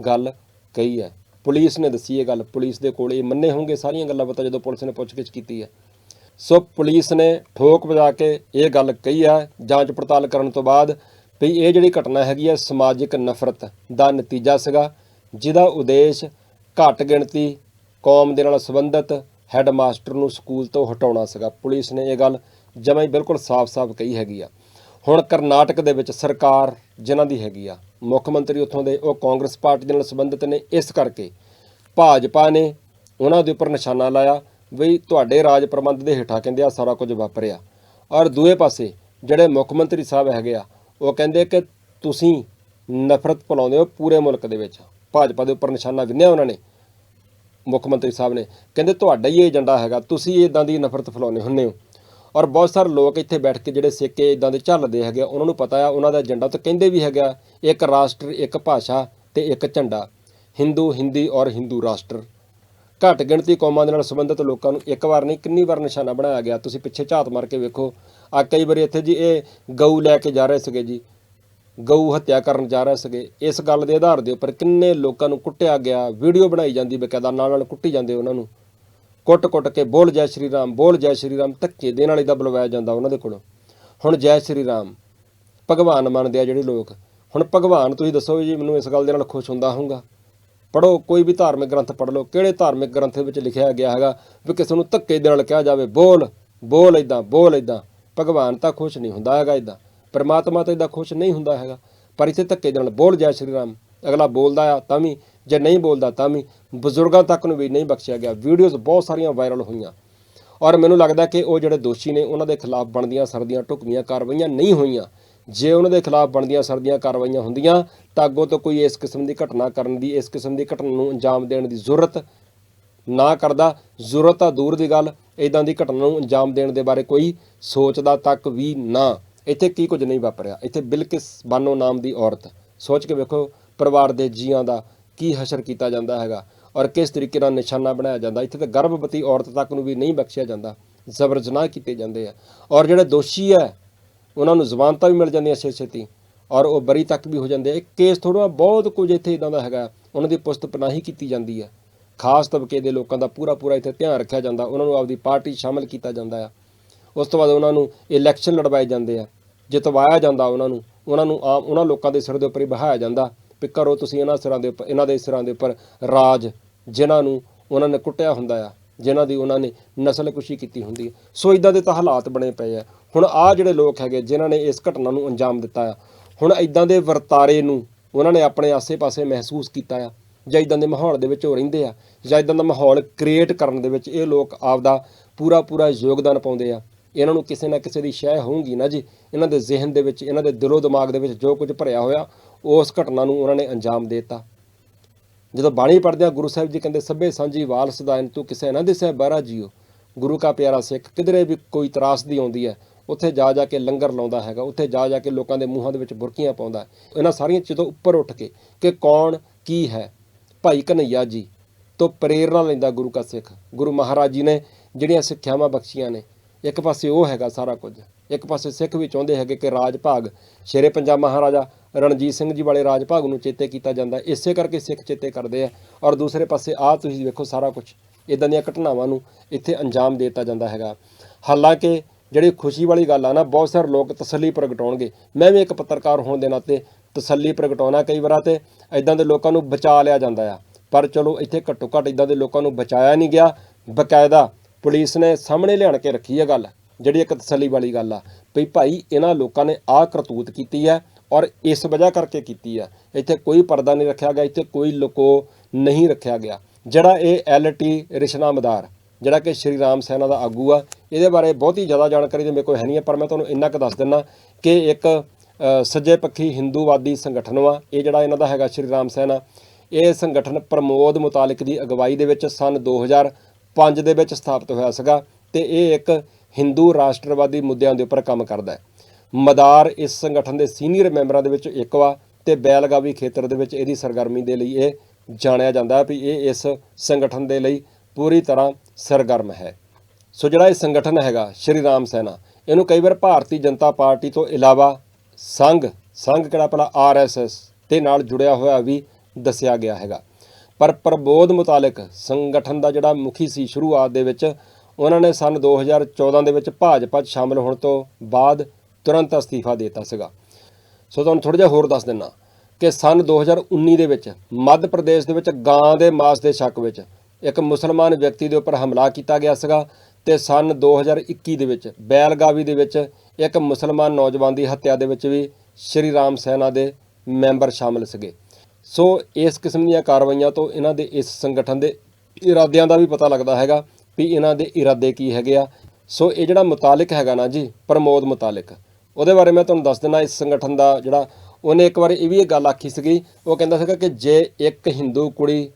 ਗੱਲ ਕਹੀ ਹੈ। ਪੁਲਿਸ ਨੇ ਦੱਸੀ ਇਹ ਗੱਲ, ਪੁਲਿਸ ਦੇ ਕੋਲ ਇਹ ਮੰਨੇ ਹੋਣਗੇ, ਸਾਰੀਆਂ ਗੱਲਾਂ ਪਤਾ ਜਦੋਂ ਪੁਲਿਸ ਨੇ ਪੁੱਛਗਿੱਛ ਕੀਤੀ ਹੈ। ਸੋ ਪੁਲਿਸ ਨੇ ਠੋਕ ਵਜਾ ਕੇ ਇਹ ਗੱਲ ਕਹੀ ਹੈ, ਜਾਂਚ ਪੜਤਾਲ ਕਰਨ ਤੋਂ ਬਾਅਦ ਵੀ ਇਹ ਜਿਹੜੀ ਘਟਨਾ ਹੈਗੀ ਹੈ, ਸਮਾਜਿਕ ਨਫ਼ਰਤ ਦਾ ਨਤੀਜਾ ਸੀਗਾ, ਜਿਹਦਾ ਉਦੇਸ਼ ਘੱਟ ਗਿਣਤੀ ਕੌਮ ਦੇ ਨਾਲ ਸੰਬੰਧਿਤ ਹੈੱਡਮਾਸਟਰ ਨੂੰ ਸਕੂਲ ਤੋਂ ਹਟਾਉਣਾ ਸੀਗਾ। ਪੁਲਿਸ ਨੇ ਇਹ ਗੱਲ ਜਮਾਂ ਹੀ ਬਿਲਕੁਲ ਸਾਫ਼-ਸਾਫ਼ ਕਹੀ ਹੈਗੀ ਆ। ਹੁਣ ਕਰਨਾਟਕ ਦੇ ਵਿੱਚ ਸਰਕਾਰ ਜਿਨ੍ਹਾਂ ਦੀ ਹੈਗੀ ਆ, ਮੁੱਖ ਮੰਤਰੀ ਉੱਥੋਂ ਦੇ, ਉਹ ਕਾਂਗਰਸ ਪਾਰਟੀ ਦੇ ਨਾਲ ਸੰਬੰਧਿਤ ਨੇ। ਇਸ ਕਰਕੇ ਭਾਜਪਾ ਨੇ ਉਹਨਾਂ ਦੇ ਉੱਪਰ ਨਿਸ਼ਾਨਾ ਲਾਇਆ ਵੀ ਤੁਹਾਡੇ ਰਾਜ ਪ੍ਰਬੰਧ ਦੇ ਹੇਠਾਂ ਕਹਿੰਦੇ ਆ ਸਾਰਾ ਕੁਝ ਵਾਪਰਿਆ। ਔਰ ਦੂਏ ਪਾਸੇ ਜਿਹੜੇ ਮੁੱਖ ਮੰਤਰੀ ਸਾਹਿਬ ਹੈਗੇ ਆ, ਉਹ ਕਹਿੰਦੇ ਕਿ ਤੁਸੀਂ ਨਫ਼ਰਤ ਫੈਲਾਉਂਦੇ ਹੋ ਪੂਰੇ ਮੁਲਕ ਦੇ ਵਿੱਚ। ਭਾਜਪਾ ਦੇ ਉੱਪਰ ਨਿਸ਼ਾਨਾ ਵਿੰਨਿਆ ਉਹਨਾਂ ਨੇ। ਮੁੱਖ ਮੰਤਰੀ ਸਾਹਿਬ ਨੇ ਕਹਿੰਦੇ ਤੁਹਾਡਾ ਹੀ ਇਹ ਏਜੰਡਾ ਹੈਗਾ ਤੁਸੀਂ ਇਦਾਂ ਦੀ ਨਫ਼ਰਤ ਫੈਲਾਉਂਦੇ ਹੁੰਦੇ ਹੋ। ਔਰ ਬਹੁਤ ਸਾਰੇ ਲੋਕ ਇੱਥੇ ਬੈਠ ਕੇ ਜਿਹੜੇ ਸਿੱਕੇ ਇਦਾਂ ਦੇ ਝੱਲਦੇ ਹੈਗੇ ਆ, ਉਹਨਾਂ ਨੂੰ ਪਤਾ ਆ ਉਹਨਾਂ ਦਾ ਏਜੰਡਾ ਤਾਂ ਕਹਿੰਦੇ ਵੀ ਹੈਗਾ ਇੱਕ ਰਾਸ਼ਟਰ ਇੱਕ ਭਾਸ਼ਾ ਤੇ ਇੱਕ ਝੰਡਾ ਹਿੰਦੂ ਹਿੰਦੀ ਔਰ ਹਿੰਦੂ ਰਾਸ਼ਟਰ। ਘੱਟ ਗਿਣਤੀ ਕੌਮਾਂ ਦੇ ਨਾਲ ਸੰਬੰਧਿਤ ਲੋਕਾਂ ਨੂੰ ਇੱਕ ਵਾਰ ਨਹੀਂ ਕਿੰਨੀ ਵਾਰ ਨਿਸ਼ਾਨਾ ਬਣਾਇਆ ਗਿਆ ਤੁਸੀਂ ਪਿੱਛੇ ਝਾਤ ਮਾਰ ਕੇ ਵੇਖੋ। ਆ ਕਈ ਵਾਰੀ ਇੱਥੇ ਜੀ ਇਹ ਗਊ ਲੈ ਕੇ ਜਾ ਰਹੇ ਸੀਗੇ ਜੀ ਗਊ ਹੱਤਿਆ ਕਰਨ ਜਾ ਰਹੇ ਸੀਗੇ। ਇਸ ਗੱਲ ਦੇ ਆਧਾਰ ਦੇ ਉੱਪਰ ਕਿੰਨੇ ਲੋਕਾਂ ਨੂੰ ਕੁੱਟਿਆ ਗਿਆ, ਵੀਡੀਓ ਬਣਾਈ ਜਾਂਦੀ ਬਕਾਇਦਾ ਨਾਲ ਨਾਲ ਕੁੱਟੀ ਜਾਂਦੇ ਉਹਨਾਂ ਨੂੰ। ਕੁੱਟ-ਕੁੱਟ ਕੇ ਬੋਲ ਜੈ ਸ਼੍ਰੀ ਰਾਮ, ਬੋਲ ਜੈ ਸ਼੍ਰੀ ਰਾਮ, ਧੱਕੇ ਦੇ ਨਾਲ ਇਹਦਾ ਬੁਲਵਾਇਆ ਜਾਂਦਾ ਉਹਨਾਂ ਦੇ ਕੋਲੋਂ। ਹੁਣ ਜੈ ਸ਼੍ਰੀ ਰਾਮ, ਭਗਵਾਨ ਮੰਨਦੇ ਆ ਜਿਹੜੇ ਲੋਕ। ਹੁਣ ਭਗਵਾਨ, ਤੁਸੀਂ ਦੱਸੋ ਜੀ, ਮੈਨੂੰ ਇਸ ਗੱਲ ਦੇ ਨਾਲ ਖੁਸ਼ ਹੁੰਦਾ ਹੋਊਗਾ। ਪੜੋ ਕੋਈ ਵੀ ਧਾਰਮਿਕ ਗ੍ਰੰਥ ਪੜ੍ਹ ਲਓ। ਕਿਹੜੇ ਧਾਰਮਿਕ ਗ੍ਰੰਥ ਵਿੱਚ ਲਿਖਿਆ ਗਿਆ ਹੈਗਾ ਵੀ ਕਿਸੇ ਨੂੰ ਧੱਕੇ ਦੇ ਨਾਲ ਕਿਹਾ ਜਾਵੇ, ਬੋਲ ਬੋਲ ਇਦਾਂ ਬੋਲ ਇਦਾਂ ਭਗਵਾਨ ਤਾਂ ਖੁਸ਼ ਨਹੀਂ ਹੁੰਦਾ ਹੈਗਾ ਇਦਾਂ ਪਰਮਾਤਮਾ ਤਾਂ ਇਦਾਂ ਖੁਸ਼ ਨਹੀਂ ਹੁੰਦਾ ਹੈਗਾ। ਪਰ ਇੱਥੇ ਧੱਕੇ ਦੇ ਨਾਲ ਬੋਲ ਜੈ ਸ਼੍ਰੀ ਰਾਮ। ਅਗਲਾ ਬੋਲਦਾ ਆ ਤਾਂ ਵੀ, ਜੇ ਨਹੀਂ ਬੋਲਦਾ ਤਾਂ ਵੀ, ਬਜ਼ੁਰਗਾਂ ਤੱਕ ਨੂੰ ਵੀ ਨਹੀਂ ਬਖਸ਼ਿਆ ਗਿਆ। ਵੀਡੀਓਜ਼ ਬਹੁਤ ਸਾਰੀਆਂ ਵਾਇਰਲ ਹੋਈਆਂ। ਔਰ ਮੈਨੂੰ ਲੱਗਦਾ ਕਿ ਉਹ ਜਿਹੜੇ ਦੋਸ਼ੀ ਨੇ, ਉਹਨਾਂ ਦੇ ਖਿਲਾਫ ਬਣਦੀਆਂ ਸਰਦੀਆਂ ਢੁਕਵੀਆਂ ਕਾਰਵਾਈਆਂ ਨਹੀਂ ਹੋਈਆਂ। ਜੇ ਉਹਨਾਂ ਦੇ ਖਿਲਾਫ ਬਣਦੀਆਂ ਸਰਦੀਆਂ ਕਾਰਵਾਈਆਂ ਹੁੰਦੀਆਂ, ਤਾਂ ਅੱਗੋਂ ਤੋਂ ਕੋਈ ਇਸ ਕਿਸਮ ਦੀ ਘਟਨਾ ਕਰਨ ਦੀ, ਇਸ ਕਿਸਮ ਦੀ ਘਟਨਾ ਨੂੰ ਅੰਜਾਮ ਦੇਣ ਦੀ ਜ਼ਰੂਰਤ ਨਾ ਕਰਦਾ। ਜ਼ਰੂਰਤ ਆ ਦੂਰ ਦੀ ਗੱਲ ਇਦਾਂ ਦੀ ਘਟਨਾ ਨੂੰ ਅੰਜਾਮ ਦੇਣ ਦੇ ਬਾਰੇ ਕੋਈ ਸੋਚਦਾ ਤੱਕ ਵੀ ਨਾ। ਇੱਥੇ ਕੀ ਕੁਝ ਨਹੀਂ ਵਾਪਰਿਆ। ਇੱਥੇ ਬਿਲਕਿਸ ਬਾਨੋ ਨਾਮ ਦੀ ਔਰਤ। ਸੋਚ ਕੇ ਵੇਖੋ, ਪਰਿਵਾਰ ਦੇ ਜੀਆਂ ਦਾ ਕੀ ਹਸ਼ਰ ਕੀਤਾ ਜਾਂਦਾ ਹੈਗਾ ਔਰ ਕਿਸ ਤਰੀਕੇ ਨਾਲ ਨਿਸ਼ਾਨਾ ਬਣਾਇਆ ਜਾਂਦਾ। ਇੱਥੇ ਤਾਂ ਗਰਭਵਤੀ ਔਰਤ ਤੱਕ ਨੂੰ ਵੀ ਨਹੀਂ ਬਖਸ਼ਿਆ ਜਾਂਦਾ। ਜ਼ਬਰ ਜਨਾਹ ਕੀਤੇ ਜਾਂਦੇ ਆ। ਔਰ ਜਿਹੜੇ ਦੋਸ਼ੀ ਹੈ, ਉਹਨਾਂ ਨੂੰ ਜ਼ਮਾਨਤਾਂ ਵੀ ਮਿਲ ਜਾਂਦੀਆਂ ਛੇ ਛੇਤੀ ਔਰ ਉਹ ਬਰੀ ਤੱਕ ਵੀ ਹੋ ਜਾਂਦੇ ਆ। ਇਹ ਕੇਸ ਥੋੜਾ ਬਹੁਤ ਕੁਝ ਇੱਥੇ ਇਦਾਂ ਦਾ ਹੈਗਾ। ਉਹਨਾਂ ਦੀ ਪੁਸਤ ਪਨਾਹੀ ਕੀਤੀ ਜਾਂਦੀ ਹੈ। ਖਾਸ ਤਬਕੇ ਦੇ ਲੋਕਾਂ ਦਾ ਪੂਰਾ ਪੂਰਾ ਇੱਥੇ ਧਿਆਨ ਰੱਖਿਆ ਜਾਂਦਾ। ਉਹਨਾਂ ਨੂੰ ਆਪਦੀ ਪਾਰਟੀ 'ਚ ਸ਼ਾਮਲ ਕੀਤਾ ਜਾਂਦਾ ਆ। ਉਸ ਤੋਂ ਬਾਅਦ ਉਹਨਾਂ ਨੂੰ ਇਲੈਕਸ਼ਨ ਲੜਵਾਏ ਜਾਂਦੇ ਆ, ਜਿਤਵਾਇਆ ਜਾਂਦਾ ਉਹਨਾਂ ਨੂੰ ਉਹਨਾਂ ਨੂੰ ਆਮ, ਉਹਨਾਂ ਲੋਕਾਂ ਦੇ ਸਿਰ ਦੇ ਉੱਪਰ ਹੀ ਬਹਾਇਆ ਜਾਂਦਾ ਵੀ ਕਰੋ ਤੁਸੀਂ ਇਹਨਾਂ ਸਿਰਾਂ ਦੇ ਉੱਪਰ, ਇਹਨਾਂ ਦੇ ਸਿਰਾਂ ਦੇ ਉੱਪਰ ਰਾਜ, ਜਿਨ੍ਹਾਂ ਨੂੰ ਉਹਨਾਂ ਨੇ ਕੁੱਟਿਆ ਹੁੰਦਾ ਆ, ਜਿਨ੍ਹਾਂ ਦੀ ਉਹਨਾਂ ਨੇ ਨਸਲਕੁਸ਼ੀ ਕੀਤੀ ਹੁੰਦੀ ਹੈ ਸੋ ਇਦਾਂ ਦੇ ਤਾਂ ਹਾਲਾਤ ਬਣੇ ਪਏ ਆ। ਹੁਣ ਆਹ ਜਿਹੜੇ ਲੋਕ ਹੈਗੇ, ਜਿਨ੍ਹਾਂ ਨੇ ਇਸ ਘਟਨਾ ਨੂੰ ਅੰਜਾਮ ਦਿੱਤਾ ਆ, ਹੁਣ ਇਦਾਂ ਦੇ ਵਰਤਾਰੇ ਨੂੰ ਉਹਨਾਂ ਨੇ ਆਪਣੇ ਆਸੇ-ਪਾਸੇ ਮਹਿਸੂਸ ਕੀਤਾ ਆ, ਜਾਂ ਇਦਾਂ ਦੇ ਮਾਹੌਲ ਦੇ ਵਿੱਚ ਉਹ ਰਹਿੰਦੇ ਆ, ਜਾਂ ਇਦਾਂ ਦਾ ਮਾਹੌਲ ਕ੍ਰੀਏਟ ਕਰਨ ਦੇ ਵਿੱਚ ਇਹ ਲੋਕ ਆਪਦਾ ਪੂਰਾ ਪੂਰਾ ਯੋਗਦਾਨ ਪਾਉਂਦੇ ਆ। ਇਹਨਾਂ ਨੂੰ ਕਿਸੇ ਨਾ ਕਿਸੇ ਦੀ ਸ਼ੈ ਹੋਊਗੀ ਨਾ ਜੀ। ਇਹਨਾਂ ਦੇ ਜ਼ਿਹਨ ਦੇ ਵਿੱਚ, ਇਹਨਾਂ ਦੇ ਦਿਲੋਂ ਦਿਮਾਗ ਦੇ ਵਿੱਚ ਜੋ ਕੁਝ ਭਰਿਆ ਹੋਇਆ, ਉਸ ਘਟਨਾ ਨੂੰ ਉਹਨਾਂ ਨੇ ਅੰਜਾਮ ਦੇ ਦਿੱਤਾ। ਜਦੋਂ ਬਾਣੀ ਪੜ੍ਹਦੇ ਆ ਗੁਰੂ ਸਾਹਿਬ ਜੀ ਕਹਿੰਦੇ, ਸਭੇ ਸਾਂਝੀ ਵਾਲ ਸਦਾਇਨ ਤੂੰ ਕਿਸੇ ਨਾ ਦਿਸੈ ਬਾਰਾ ਜੀਓ। ਗੁਰੂ ਕਾ ਪਿਆਰਾ ਸਿੱਖ, ਕਿਧਰੇ ਵੀ ਕੋਈ ਤਰਾਸ ਦੀ ਆਉਂਦੀ ਹੈ, ਉੱਥੇ ਜਾ ਜਾ ਕੇ ਲੰਗਰ ਲਾਉਂਦਾ ਹੈਗਾ, ਉੱਥੇ ਜਾ ਜਾ ਕੇ ਲੋਕਾਂ ਦੇ ਮੂੰਹਾਂ ਦੇ ਵਿੱਚ ਬੁਰਕੀਆਂ ਪਾਉਂਦਾ ਇਹਨਾਂ ਸਾਰੀਆਂ ਚੀਜ਼ਾਂ ਤੋਂ ਉੱਪਰ ਉੱਠ ਕੇ ਕਿ ਕੌਣ, ਕੀ ਹੈ? ਭਾਈ ਕਨਈਆ ਜੀ ਤੋਂ ਪ੍ਰੇਰਣਾ ਲੈਂਦਾ ਗੁਰੂ ਕਾ ਸਿੱਖ। ਗੁਰੂ ਮਹਾਰਾਜ ਜੀ ਨੇ ਜਿਹੜੀਆਂ ਸਿੱਖਿਆਵਾਂ ਬਖਸ਼ੀਆਂ ਨੇ ਇੱਕ ਪਾਸੇ ਉਹ ਹੈਗਾ ਸਾਰਾ ਕੁਝ। ਇੱਕ ਪਾਸੇ ਸਿੱਖ ਵੀ ਚਾਹੁੰਦੇ ਹੈਗੇ ਕਿ ਰਾਜ ਭਾਗ ਸ਼ੇਰੇ ਪੰਜਾਬ ਮਹਾਰਾਜਾ ਰਣਜੀਤ ਸਿੰਘ ਜੀ ਵਾਲੇ ਰਾਜ ਭਾਗ ਨੂੰ ਚੇਤੇ ਕੀਤਾ ਜਾਂਦਾ ਇਸੇ ਕਰਕੇ ਸਿੱਖ ਚੇਤੇ ਕਰਦੇ ਆ। ਔਰ ਦੂਸਰੇ ਪਾਸੇ ਆਹ ਤੁਸੀਂ ਵੇਖੋ ਸਾਰਾ ਕੁਝ। ਇਦਾਂ ਦੀਆਂ ਘਟਨਾਵਾਂ ਨੂੰ ਇੱਥੇ ਅੰਜਾਮ ਦੇ ਦਿੱਤਾ ਜਾਂਦਾ ਹੈਗਾ। ਹਾਲਾਂਕਿ ਜਿਹੜੀ ਖੁਸ਼ੀ ਵਾਲੀ ਗੱਲ ਆ ਨਾ, ਬਹੁਤ ਸਾਰੇ ਲੋਕ ਤਸੱਲੀ ਪ੍ਰਗਟਾਉਣਗੇ। ਮੈਂ ਵੀ ਇੱਕ ਪੱਤਰਕਾਰ ਹੋਣ ਦੇ ਨਾਤੇ ਤਸੱਲੀ ਪ੍ਰਗਟਾਉਣਾ ਕਈ ਵਾਰਾਂ ਤੇ ਇਦਾਂ ਦੇ ਲੋਕਾਂ ਨੂੰ ਬਚਾ ਲਿਆ ਜਾਂਦਾ ਆ। ਪਰ ਚਲੋ ਇੱਥੇ ਘੱਟੋ ਘੱਟ ਇਦਾਂ ਦੇ ਲੋਕਾਂ ਨੂੰ ਬਚਾਇਆ ਨਹੀਂ ਗਿਆ। ਬਕਾਇਦਾ ਪੁਲਿਸ ਨੇ ਸਾਹਮਣੇ ਲਿਆਣ ਕੇ ਰੱਖੀ ਹੈ ਗੱਲ, ਜਿਹੜੀ ਇੱਕ ਤਸੱਲੀ ਵਾਲੀ ਗੱਲ ਆ, ਵੀ ਭਾਈ ਇਹਨਾਂ ਲੋਕਾਂ ਨੇ ਆਹ ਕਰਤੂਤ ਕੀਤੀ ਹੈ ਔਰ ਇਸ ਵਜ੍ਹਾ ਕਰਕੇ ਕੀਤੀ ਆ। ਇੱਥੇ ਕੋਈ ਪਰਦਾ ਨਹੀਂ ਰੱਖਿਆ ਗਿਆ, ਇੱਥੇ ਕੋਈ ਲੁਕੋ ਨਹੀਂ ਰੱਖਿਆ ਗਿਆ। ਜਿਹੜਾ ਇਹ ਐਲਟੀ ਰਿਸ਼ਨਾ ਮਦਾਰ, ਜਿਹੜਾ ਕਿ ਸ਼੍ਰੀ ਰਾਮ ਸੈਨਾ ਦਾ ਆਗੂ ਆ, ਇਹਦੇ ਬਾਰੇ ਬਹੁਤੀ ਜ਼ਿਆਦਾ ਜਾਣਕਾਰੀ ਤੇ ਮੇਰੇ ਕੋਲ ਹੈ ਨਹੀਂ ਹੈ ਪਰ ਮੈਂ ਤੁਹਾਨੂੰ ਇੰਨਾ ਕੁ ਦੱਸ ਦਿੰਦਾ ਕਿ ਇੱਕ ਸੱਜੇ ਪੱਖੀ ਹਿੰਦੂਵਾਦੀ ਸੰਗਠਨ ਵਾ, ਇਹ ਜਿਹੜਾ ਇਹਨਾਂ ਦਾ ਹੈਗਾ ਸ਼੍ਰੀ ਰਾਮ ਸੈਨਾ, ਇਹ ਸੰਗਠਨ ਪ੍ਰਮੋਦ ਮੁਤਾਲਿਕ ਦੀ ਅਗਵਾਈ ਦੇ ਵਿੱਚ ਸਨ 2005 ਦੇ ਵਿੱਚ ਸਥਾਪਿਤ ਹੋਇਆ ਸੀਗਾ ਤੇ ਇਹ ਇੱਕ ਹਿੰਦੂ ਰਾਸ਼ਟਰਵਾਦੀ ਮੁੱਦਿਆਂ ਦੇ ਉੱਪਰ ਕੰਮ ਕਰਦਾ ਹੈ। ਮਦਾਰ ਇਸ ਸੰਗਠਨ ਦੇ ਸੀਨੀਅਰ ਮੈਂਬਰਾਂ ਦੇ ਵਿੱਚ ਇੱਕ ਵਾ ਤੇ ਬੈਲਗਾਵੀ ਖੇਤਰ ਦੇ ਵਿੱਚ ਇਹਦੀ ਸਰਗਰਮੀ ਦੇ ਲਈ ਇਹ ਜਾਣਿਆ ਜਾਂਦਾ ਵੀ ਇਹ ਇਸ ਸੰਗਠਨ ਦੇ ਲਈ ਪੂਰੀ ਤਰ੍ਹਾਂ ਸਰਗਰਮ ਹੈ। ਸੋ ਜਿਹੜਾ ਇਹ ਸੰਗਠਨ ਹੈਗਾ, ਸ਼੍ਰੀ ਰਾਮ ਸੈਨਾ, ਇਹਨੂੰ ਕਈ ਵਾਰ ਭਾਰਤੀ ਜਨਤਾ ਪਾਰਟੀ ਤੋਂ ਇਲਾਵਾ ਸੰਘ ਸੰਘ ਕਿਹੜਾ ਆਪਣਾ ਆਰਐਸਐਸ ਤੇ ਨਾਲ ਜੁੜਿਆ ਹੋਇਆ ਵੀ ਦੱਸਿਆ ਗਿਆ ਹੈਗਾ। ਪਰ ਪ੍ਰਬੋਧ ਮੁਤਾਲਕ ਸੰਗਠਨ ਦਾ ਜਿਹੜਾ ਮੁਖੀ ਸੀ ਸ਼ੁਰੂਆਤ ਦੇ ਵਿੱਚ, ਉਹਨਾਂ ਨੇ ਸਨ 2014 ਦੇ ਵਿੱਚ ਭਾਜਪਾ 'ਚ ਸ਼ਾਮਲ ਹੋਣ ਤੋਂ ਬਾਅਦ ਤੁਰੰਤ ਅਸਤੀਫਾ ਦੇ ਦਿੱਤਾ ਸੀਗਾ। ਸੋ ਤੁਹਾਨੂੰ ਥੋੜਾ ਜਿਹਾ ਹੋਰ ਦੱਸ ਦਿੰਨਾ ਕਿ ਸਨ 2019 ਦੇ ਵਿੱਚ ਮੱਧ ਪ੍ਰਦੇਸ਼ ਦੇ ਵਿੱਚ ਗਾਂ ਦੇ ਮਾਸ ਦੇ ਸ਼ੱਕ ਵਿੱਚ ਇੱਕ ਮੁਸਲਮਾਨ ਵਿਅਕਤੀ ਦੇ ਉੱਪਰ ਹਮਲਾ ਕੀਤਾ ਗਿਆ ਸੀਗਾ ਤੇ ਸਨ 2021 ਦੇ ਵਿੱਚ ਬੈਲਗਾਵੀ ਦੇ ਵਿੱਚ ਇੱਕ ਮੁਸਲਮਾਨ ਨੌਜਵਾਨ ਦੀ ਹੱਤਿਆ ਦੇ ਵਿੱਚ ਵੀ ਸ਼੍ਰੀ ਰਾਮ ਸੈਨਾ ਦੇ ਮੈਂਬਰ ਸ਼ਾਮਲ ਸੀਗੇ। ਸੋ ਇਸ ਕਿਸਮ ਦੀਆਂ ਕਾਰਵਾਈਆਂ ਤੋਂ ਇਹਨਾਂ ਦੇ ਇਸ ਸੰਗਠਨ ਦੇ ਇਰਾਦਿਆਂ ਦਾ ਵੀ ਪਤਾ ਲੱਗਦਾ ਹੈਗਾ ਵੀ ਇਹਨਾਂ ਦੇ ਇਰਾਦੇ ਕੀ ਹੈਗੇ ਆ। ਸੋ ਇਹ ਜਿਹੜਾ ਮੁਤਾਲਿਕ ਹੈਗਾ ਨਾ ਜੀ, ਪ੍ਰਮੋਦ ਮੁਤਾਲਿਕ, ਉਹਦੇ ਬਾਰੇ ਮੈਂ ਤੁਹਾਨੂੰ ਦੱਸ ਦਿੰਦਾ ਇਸ ਸੰਗਠਨ ਦਾ ਜਿਹੜਾ, ਉਹਨੇ ਇੱਕ ਵਾਰ ਇਹ ਵੀ ਇਹ ਗੱਲ ਆਖੀ ਸੀਗੀ, ਉਹ ਕਹਿੰਦਾ ਸੀਗਾ ਕਿ ਜੇ ਇੱਕ ਹਿੰਦੂ ਕੁੜੀ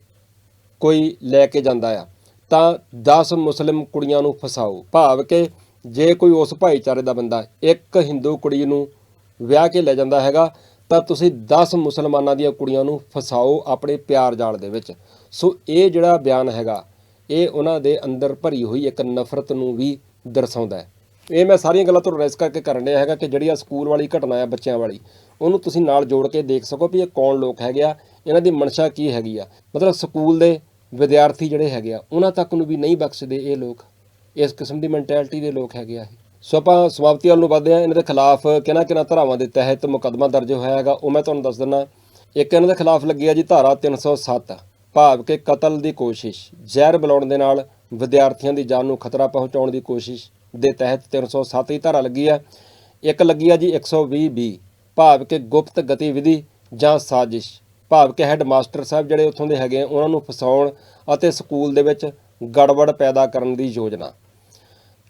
ਕੋਈ ਲੈ ਕੇ ਜਾਂਦਾ ਆ, ਤਾਂ 10 ਮੁਸਲਿਮ ਕੁੜੀਆਂ ਨੂੰ ਫਸਾਓ। ਭਾਵ ਕਿ ਜੇ ਕੋਈ ਉਸ ਭਾਈਚਾਰੇ ਦਾ ਬੰਦਾ ਇੱਕ ਹਿੰਦੂ ਕੁੜੀ ਨੂੰ ਵਿਆਹ ਕੇ ਲੈ ਜਾਂਦਾ ਹੈਗਾ ਤਾਂ ਤੁਸੀਂ 10 ਮੁਸਲਮਾਨਾਂ ਦੀਆਂ ਕੁੜੀਆਂ ਨੂੰ ਫਸਾਓ ਆਪਣੇ ਪਿਆਰ ਜਾਲ ਦੇ ਵਿੱਚ। ਸੋ ਇਹ ਜਿਹੜਾ ਬਿਆਨ ਹੈਗਾ, ਇਹ ਉਹਨਾਂ ਦੇ ਅੰਦਰ ਭਰੀ ਹੋਈ ਇੱਕ ਨਫ਼ਰਤ ਨੂੰ ਵੀ ਦਰਸਾਉਂਦਾ ਹੈ। ਇਹ ਮੈਂ ਸਾਰੀਆਂ ਗੱਲਾਂ ਤੁਹਾਨੂੰ ਰੈਸ ਕਰਕੇ ਕਰਨ ਡਿਆ ਹੈਗਾ ਕਿ ਜਿਹੜੀ ਆ ਸਕੂਲ ਵਾਲੀ ਘਟਨਾ ਆ ਬੱਚਿਆਂ ਵਾਲੀ, ਉਹਨੂੰ ਤੁਸੀਂ ਨਾਲ ਜੋੜ ਕੇ ਦੇਖ ਸਕੋ ਵੀ ਇਹ ਕੌਣ ਲੋਕ ਹੈਗੇ ਆ, ਇਹਨਾਂ ਦੀ ਮਨਸ਼ਾ ਕੀ ਹੈਗੀ ਆ। ਮਤਲਬ ਸਕੂਲ ਦੇ ਵਿਦਿਆਰਥੀ ਜਿਹੜੇ ਹੈਗੇ ਆ, ਉਹਨਾਂ ਤੱਕ ਨੂੰ ਵੀ ਨਹੀਂ ਬਖਸ਼ਦੇ ਇਹ ਲੋਕ। ਇਸ ਕਿਸਮ ਦੀ ਮੈਂਟੈਲਿਟੀ ਦੇ ਲੋਕ ਹੈਗੇ ਆ ਇਹ। ਸੋ ਆਪਾਂ ਸਮਾਪਤੀ ਵੱਲ ਨੂੰ ਵਧਦੇ ਹਾਂ। ਇਹਨਾਂ ਦੇ ਖਿਲਾਫ ਕਿਹਨਾਂ ਕਿਹਨਾਂ ਧਾਰਾਵਾਂ ਦੇ ਤਹਿਤ ਮੁਕੱਦਮਾ ਦਰਜ ਹੋਇਆ ਹੈਗਾ, ਉਹ ਮੈਂ ਤੁਹਾਨੂੰ ਦੱਸ ਦਿੰਦਾ। ਇੱਕ ਇਹਨਾਂ ਦੇ ਖਿਲਾਫ ਲੱਗੀ ਆ ਜੀ ਧਾਰਾ 307 ਭਾਵ ਕਿ ਕਤਲ ਦੀ ਕੋਸ਼ਿਸ਼, ਜ਼ਹਿਰ ਮਿਲਾਉਣ ਦੇ ਨਾਲ ਵਿਦਿਆਰਥੀਆਂ ਦੀ ਜਾਨ ਨੂੰ ਖਤਰਾ ਪਹੁੰਚਾਉਣ ਦੀ ਕੋਸ਼ਿਸ਼ ਦੇ ਤਹਿਤ 307 ਦੀ ਧਾਰਾ ਲੱਗੀ ਆ ਇੱਕ ਲੱਗੀ ਆ ਜੀ 120 ਬੀ, ਭਾਵ ਕਿ ਗੁਪਤ ਗਤੀਵਿਧੀ ਜਾਂ ਸਾਜ਼ਿਸ਼, ਭਾਵ ਕਿ ਹੈੱਡ ਮਾਸਟਰ ਸਾਹਿਬ ਜਿਹੜੇ ਉੱਥੋਂ ਦੇ ਹੈਗੇ ਆ, ਉਹਨਾਂ ਨੂੰ ਫਸਾਉਣ ਅਤੇ ਸਕੂਲ ਦੇ ਵਿੱਚ ਗੜਬੜ ਪੈਦਾ ਕਰਨ ਦੀ ਯੋਜਨਾ।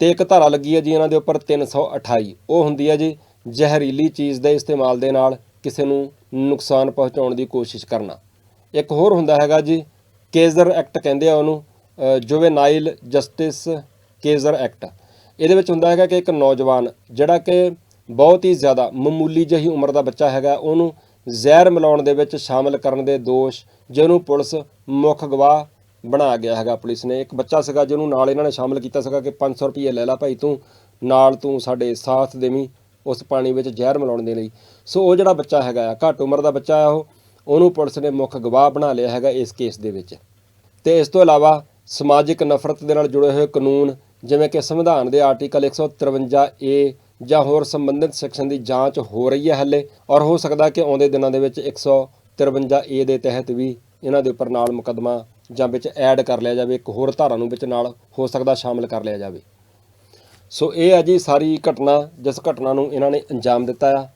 ਤੇ ਇੱਕ ਧਾਰਾ ਲੱਗੀ ਹੈ ਜੀ ਇਹਨਾਂ ਦੇ ਉੱਪਰ 328 ਉਹ ਹੁੰਦੀ ਹੈ ਜੀ ਜ਼ਹਿਰੀਲੀ ਚੀਜ਼ ਦੇ ਇਸਤੇਮਾਲ ਦੇ ਨਾਲ ਕਿਸੇ ਨੂੰ ਨੁਕਸਾਨ ਪਹੁੰਚਾਉਣ ਦੀ ਕੋਸ਼ਿਸ਼ ਕਰਨਾ। ਇੱਕ ਹੋਰ ਹੁੰਦਾ ਹੈਗਾ ਜੀ, ਕੇਜ਼ਰ ਐਕਟ ਕਹਿੰਦੇ ਆ ਉਹਨੂੰ ਜੁਵੇਨਾਈਲ ਜਸਟਿਸ ਕੇਜ਼ਰ ਐਕਟ। ਇਹਦੇ ਵਿੱਚ ਹੁੰਦਾ ਹੈਗਾ ਕਿ ਇੱਕ ਨੌਜਵਾਨ, ਜਿਹੜਾ ਕਿ ਬਹੁਤ ਹੀ ਜ਼ਿਆਦਾ ਮਾਮੂਲੀ ਜਿਹੀ ਉਮਰ ਦਾ ਬੱਚਾ ਹੈਗਾ, ਉਹਨੂੰ ਜ਼ਹਿਰ ਮਿਲਾਉਣ ਦੇ ਵਿੱਚ ਸ਼ਾਮਲ ਕਰਨ ਦੇ ਦੋਸ਼, ਜਿਹਨੂੰ ਪੁਲਿਸ ਮੁੱਖ ਗਵਾਹ ਬਣਾ ਗਿਆ ਹੈਗਾ ਪੁਲਿਸ ਨੇ। ਇੱਕ ਬੱਚਾ ਸੀਗਾ ਜਿਹਨੂੰ ਨਾਲ ਇਹਨਾਂ ਨੇ ਸ਼ਾਮਲ ਕੀਤਾ ਸੀਗਾ ਕਿ 500 ਰੁਪਏ ਲੈ ਲੈ ਭਾਈ ਤੂੰ, ਨਾਲ ਤੂੰ ਸਾਡੇ ਸਾਥ ਦੇਵੀਂ ਉਸ ਪਾਣੀ ਵਿੱਚ ਜ਼ਹਿਰ ਮਿਲਾਉਣ ਦੇ ਲਈ। ਸੋ ਉਹ ਜਿਹੜਾ ਬੱਚਾ ਹੈਗਾ ਆ, ਘੱਟ ਉਮਰ ਦਾ ਬੱਚਾ ਆ ਉਹ, ਉਹਨੂੰ ਪੁਲਿਸ ਨੇ ਮੁੱਖ ਗਵਾਹ ਬਣਾ ਲਿਆ ਹੈਗਾ ਇਸ ਕੇਸ ਦੇ ਵਿੱਚ। ਤੇ ਇਸ ਤੋਂ ਇਲਾਵਾ ਸਮਾਜਿਕ ਨਫ਼ਰਤ ਦੇ ਨਾਲ ਜੁੜੇ ਹੋਏ ਕਾਨੂੰਨ, ਜਿਵੇਂ ਕਿ ਸੰਵਿਧਾਨ ਦੇ ਆਰਟੀਕਲ 153 ਏ ਜਾਂ ਹੋਰ ਸੰਬੰਧਿਤ ਸੈਕਸ਼ਨ ਦੀ ਜਾਂਚ ਹੋ ਰਹੀ ਹੈ ਹੱਲੇ, ਔਰ ਹੋ ਸਕਦਾ ਕਿ ਆਉਂਦੇ ਦਿਨਾਂ ਦੇ ਵਿੱਚ 153 ਏ ਦੇ ਤਹਿਤ ਵੀ ਇਹਨਾਂ ਦੇ ਉੱਪਰ ਨਾਲ ਮੁਕੱਦਮਾ ਜਾਂ ਵਿੱਚ ਐਡ ਕਰ ਲਿਆ ਜਾਵੇ ਇੱਕ ਹੋਰ ਧਾਰਾ ਨੂੰ ਵਿੱਚ ਨਾਲ ਹੋ ਸਕਦਾ ਸ਼ਾਮਲ ਕਰ ਲਿਆ ਜਾਵੇ। ਸੋ ਇਹ ਹੈ ਜੀ ਸਾਰੀ ਘਟਨਾ ਜਿਸ ਘਟਨਾ ਨੂੰ ਇਹਨਾਂ ਨੇ ਅੰਜਾਮ ਦਿੱਤਾ ਆ।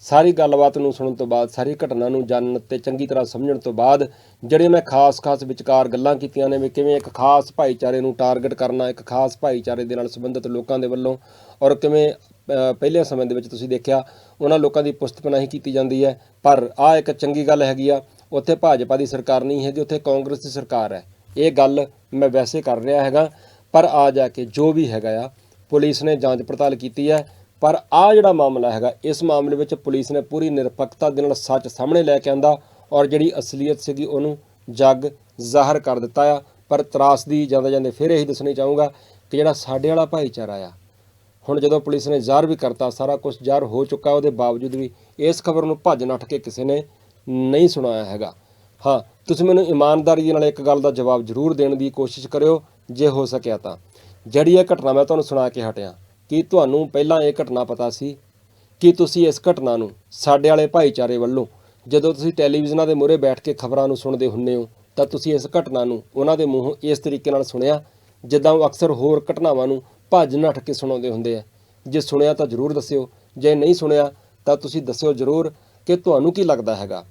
ਸਾਰੀ ਗੱਲਬਾਤ ਨੂੰ ਸੁਣਨ ਤੋਂ ਬਾਅਦ ਸਾਰੀ ਘਟਨਾ ਨੂੰ ਜਾਣਨ ਤੇ ਚੰਗੀ ਤਰ੍ਹਾਂ ਸਮਝਣ ਤੋਂ ਬਾਅਦ ਜਿਹੜੇ ਮੈਂ ਖਾਸ-ਖਾਸ ਵਿਚਕਾਰ ਗੱਲਾਂ ਕੀਤੀਆਂ ਨੇ ਵੀ ਕਿਵੇਂ ਇੱਕ ਖਾਸ ਭਾਈਚਾਰੇ ਨੂੰ ਟਾਰਗੇਟ ਕਰਨਾ ਇੱਕ ਖਾਸ ਭਾਈਚਾਰੇ ਦੇ ਨਾਲ ਸੰਬੰਧਿਤ ਲੋਕਾਂ ਦੇ ਵੱਲੋਂ ਔਰ ਕਿਵੇਂ ਅ, ਪਹਿਲੇ ਸਮੇਂ ਦੇ ਵਿੱਚ ਤੁਸੀਂ ਦੇਖਿਆ ਉਹਨਾਂ ਲੋਕਾਂ ਦੀ ਪੁਸਤਕਨਾਹੀ ਕੀਤੀ ਜਾਂਦੀ ਹੈ ਪਰ ਆ ਇੱਕ ਚੰਗੀ ਗੱਲ ਹੈਗੀ ਆ ਉੱਥੇ ਭਾਜਪਾ ਦੀ ਸਰਕਾਰ ਨਹੀਂ ਹੈਗੀ, ਉੱਥੇ ਕਾਂਗਰਸ ਦੀ ਸਰਕਾਰ ਹੈ। ਇਹ ਗੱਲ ਮੈਂ ਵੈਸੇ ਕਰ ਰਿਹਾ ਹੈਗਾ, ਪਰ ਆ ਜਾ ਕੇ ਜੋ ਵੀ ਹੈਗਾ ਆ, ਪੁਲਿਸ ਨੇ ਜਾਂਚ ਪੜਤਾਲ ਕੀਤੀ ਹੈ। ਪਰ ਆ ਜਿਹੜਾ ਮਾਮਲਾ ਹੈਗਾ, ਇਸ ਮਾਮਲੇ ਵਿੱਚ ਪੁਲਿਸ ਨੇ ਪੂਰੀ ਨਿਰਪੱਖਤਾ ਦੇ ਨਾਲ ਸੱਚ ਸਾਹਮਣੇ ਲੈ ਕੇ ਆਂਦਾ ਔਰ ਜਿਹੜੀ ਅਸਲੀਅਤ ਸੀਗੀ ਉਹਨੂੰ ਜੱਗ ਜ਼ਾਹਰ ਕਰ ਦਿੱਤਾ ਆ। ਪਰ ਤਰਾਸ ਦੀ ਜਾਂਦੇ ਜਾਂਦੇ ਫਿਰ ਇਹੀ ਦੱਸਣੀ ਚਾਹੂੰਗਾ ਕਿ ਜਿਹੜਾ ਸਾਡੇ ਵਾਲਾ ਭਾਈਚਾਰਾ ਆ, ਹੁਣ ਜਦੋਂ ਪੁਲਿਸ ਨੇ ਜ਼ਾਹਰ ਵੀ ਕਰਤਾ, ਸਾਰਾ ਕੁਝ ਜ਼ਾਹਰ ਹੋ ਚੁੱਕਾ, ਉਹਦੇ ਬਾਵਜੂਦ ਵੀ ਇਸ ਖਬਰ ਨੂੰ ਭੱਜ ਨੱਠ ਕੇ ਕਿਸੇ ਨੇ ਨਹੀਂ ਸੁਣਾਇਆ ਹੈਗਾ। ਹਾਂ, ਤੁਸੀਂ ਮੈਨੂੰ ਇਮਾਨਦਾਰੀ ਨਾਲ ਇੱਕ ਗੱਲ ਦਾ ਜਵਾਬ ਜ਼ਰੂਰ ਦੇਣ ਦੀ ਕੋਸ਼ਿਸ਼ ਕਰਿਓ, ਜੇ ਹੋ ਸਕਿਆ ਤਾਂ। ਜਿਹੜੀ ਇਹ ਘਟਨਾ ਮੈਂ ਤੁਹਾਨੂੰ ਸੁਣਾ ਕੇ ਹਟਿਆ, ਕੀ ਤੁਹਾਨੂੰ ਪਹਿਲਾਂ ਇਹ ਘਟਨਾ ਪਤਾ ਸੀ? ਕਿ ਤੁਸੀਂ ਇਸ ਘਟਨਾ ਨੂੰ ਸਾਡੇ ਵਾਲੇ ਭਾਈਚਾਰੇ ਵੱਲੋਂ, ਜਦੋਂ ਤੁਸੀਂ ਟੈਲੀਵਿਜ਼ਨਾਂ ਦੇ ਮੂਹਰੇ ਬੈਠ ਕੇ ਖਬਰਾਂ ਨੂੰ ਸੁਣਦੇ ਹੁੰਨੇ ਹੋ, ਤਾਂ ਤੁਸੀਂ ਇਸ ਘਟਨਾ ਨੂੰ ਉਹਨਾਂ ਦੇ ਮੂੰਹੋਂ ਇਸ ਤਰੀਕੇ ਨਾਲ ਸੁਣਿਆ, ਜਿੱਦਾਂ ਉਹ ਅਕਸਰ ਹੋਰ ਘਟਨਾਵਾਂ ਨੂੰ ਭੱਜ ਨੱਠ ਕੇ ਸੁਣਾਉਂਦੇ ਹੁੰਦੇ ਆ? ਜੇ ਸੁਣਿਆ ਤਾਂ ਜ਼ਰੂਰ ਦੱਸਿਓ, ਜੇ ਨਹੀਂ ਸੁਣਿਆ ਤਾਂ ਤੁਸੀਂ ਦੱਸਿਓ ਜ਼ਰੂਰ ਕਿ ਤੁਹਾਨੂੰ ਕੀ ਲੱਗਦਾ ਹੈਗਾ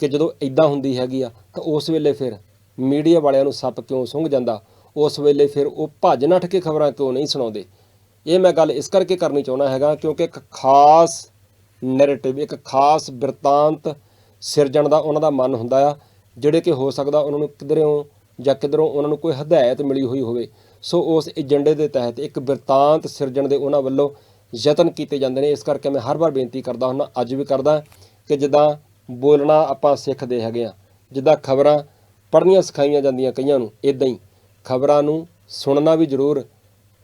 ਕਿ ਜਦੋਂ ਇਦਾਂ ਹੁੰਦੀ ਹੈਗੀ ਆ, ਤਾਂ ਉਸ ਵੇਲੇ ਫਿਰ ਮੀਡੀਆ ਵਾਲਿਆਂ ਨੂੰ ਸੱਪ ਕਿਉਂ ਸੁੰਘ ਜਾਂਦਾ? ਉਸ ਵੇਲੇ ਫਿਰ ਉਹ ਭੱਜ ਨੱਠ ਕੇ ਖਬਰਾਂ ਕਿਉਂ ਨਹੀਂ ਸੁਣਾਉਂਦੇ? ਇਹ ਮੈਂ ਗੱਲ ਇਸ ਕਰਕੇ ਕਰਨੀ ਚਾਹੁੰਦਾ ਹੈਗਾ ਕਿਉਂਕਿ ਇੱਕ ਖਾਸ ਨੈਰੇਟਿਵ ਇੱਕ ਖਾਸ ਬਿਰਤਾਂਤ ਸਿਰਜਣ ਦਾ ਉਹਨਾਂ ਦਾ ਮਨ ਹੁੰਦਾ ਆ, ਜਿਹੜੇ ਕਿ ਹੋ ਸਕਦਾ ਉਹਨਾਂ ਨੂੰ ਕਿਧਰੋਂ ਜਾਂ ਕਿਧਰੋਂ ਉਹਨਾਂ ਨੂੰ ਕੋਈ ਹਦਾਇਤ ਮਿਲੀ ਹੋਈ ਹੋਵੇ। ਸੋ ਉਸ ਏਜੰਡੇ ਦੇ ਤਹਿਤ ਇੱਕ ਬਿਰਤਾਂਤ ਸਿਰਜਣ ਦੇ ਉਹਨਾਂ ਵੱਲੋਂ ਯਤਨ ਕੀਤੇ ਜਾਂਦੇ ਨੇ। ਇਸ ਕਰਕੇ ਮੈਂ ਹਰ ਵਾਰ ਬੇਨਤੀ ਕਰਦਾ ਹੁੰਦਾ, ਅੱਜ ਵੀ ਕਰਦਾ। ਕਿ ਜਿੱਦਾਂ ਬੋਲਣਾ ਆਪਾਂ ਸਿੱਖਦੇ ਹੈਗੇ ਆ, ਜਿੱਦਾਂ ਖਬਰਾਂ ਪੜ੍ਹਨੀਆਂ ਸਿਖਾਈਆਂ ਜਾਂਦੀਆਂ ਕਈਆਂ ਨੂੰ ਇਦਾਂ ਹੀ ਖਬਰਾਂ ਨੂੰ ਸੁਣਨਾ ਵੀ ਜ਼ਰੂਰ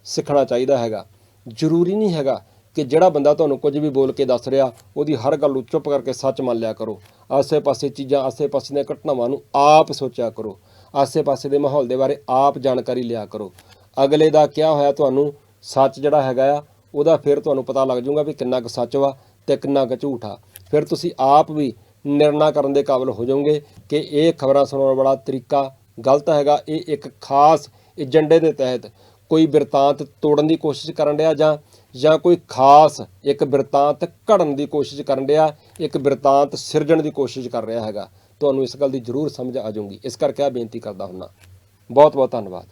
ਸਿੱਖਣਾ ਚਾਹੀਦਾ ਹੈਗਾ। ਜ਼ਰੂਰੀ ਨਹੀਂ ਹੈਗਾ ਕਿ ਜਿਹੜਾ ਬੰਦਾ ਤੁਹਾਨੂੰ ਕੁਝ ਵੀ ਬੋਲ ਕੇ ਦੱਸ ਰਿਹਾ, ਉਹਦੀ ਹਰ ਗੱਲ ਨੂੰ ਚੁੱਪ ਕਰਕੇ ਸੱਚ ਮੰਨ ਲਿਆ ਕਰੋ। ਆਸੇ-ਪਾਸੇ ਚੀਜ਼ਾਂ, ਆਸੇ-ਪਾਸੇ ਦੀਆਂ ਘਟਨਾਵਾਂ ਨੂੰ ਆਪ ਸੋਚਿਆ ਕਰੋ। ਆਸੇ-ਪਾਸੇ ਦੇ ਮਾਹੌਲ ਦੇ ਬਾਰੇ ਆਪ ਜਾਣਕਾਰੀ ਲਿਆ ਕਰੋ। ਅਗਲੇ ਦਾ ਕਿਹਾ ਹੋਇਆ ਤੁਹਾਨੂੰ ਸੱਚ ਜਿਹੜਾ ਹੈਗਾ ਆ, ਉਹਦਾ ਫਿਰ ਤੁਹਾਨੂੰ ਪਤਾ ਲੱਗ ਜਾਊਗਾ ਵੀ ਕਿੰਨਾ ਕੁ ਸੱਚ ਵਾ ਤੇ ਕਿੰਨਾ ਕੁ ਝੂਠ ਆ। ਫਿਰ ਤੁਸੀਂ ਆਪ ਵੀ ਨਿਰਣਾ ਕਰਨ ਦੇ ਕਾਬਿਲ ਹੋ ਜਾਓਗੇ ਕਿ ਇਹ ਖਬਰਾਂ ਸੁਣਾਉਣ ਵਾਲਾ ਤਰੀਕਾ ਗਲਤ ਹੈਗਾ। ਇਹ ਇੱਕ ਖਾਸ ਏਜੰਡੇ ਦੇ ਤਹਿਤ ਕੋਈ ਬਿਰਤਾਂਤ ਤੋੜਨ ਦੀ ਕੋਸ਼ਿਸ਼ ਕਰਨ ਰਿਹਾ ਜਾਂ ਜਾਂ ਕੋਈ ਖਾਸ ਇੱਕ ਬਿਰਤਾਂਤ ਘੜਨ ਦੀ ਕੋਸ਼ਿਸ਼ ਕਰਨ ਰਿਹਾ ਇੱਕ ਬਿਰਤਾਂਤ ਸਿਰਜਣ ਦੀ ਕੋਸ਼ਿਸ਼ ਕਰ ਰਿਹਾ ਹੈਗਾ। ਤੁਹਾਨੂੰ ਇਸ ਗੱਲ ਦੀ ਜ਼ਰੂਰ ਸਮਝ ਆ ਜਾਊਗੀ। ਇਸ ਕਰਕੇ ਆ ਬੇਨਤੀ ਕਰਦਾ ਹੁੰਨਾ ਬਹੁਤ ਬਹੁਤ ਧੰਨਵਾਦ।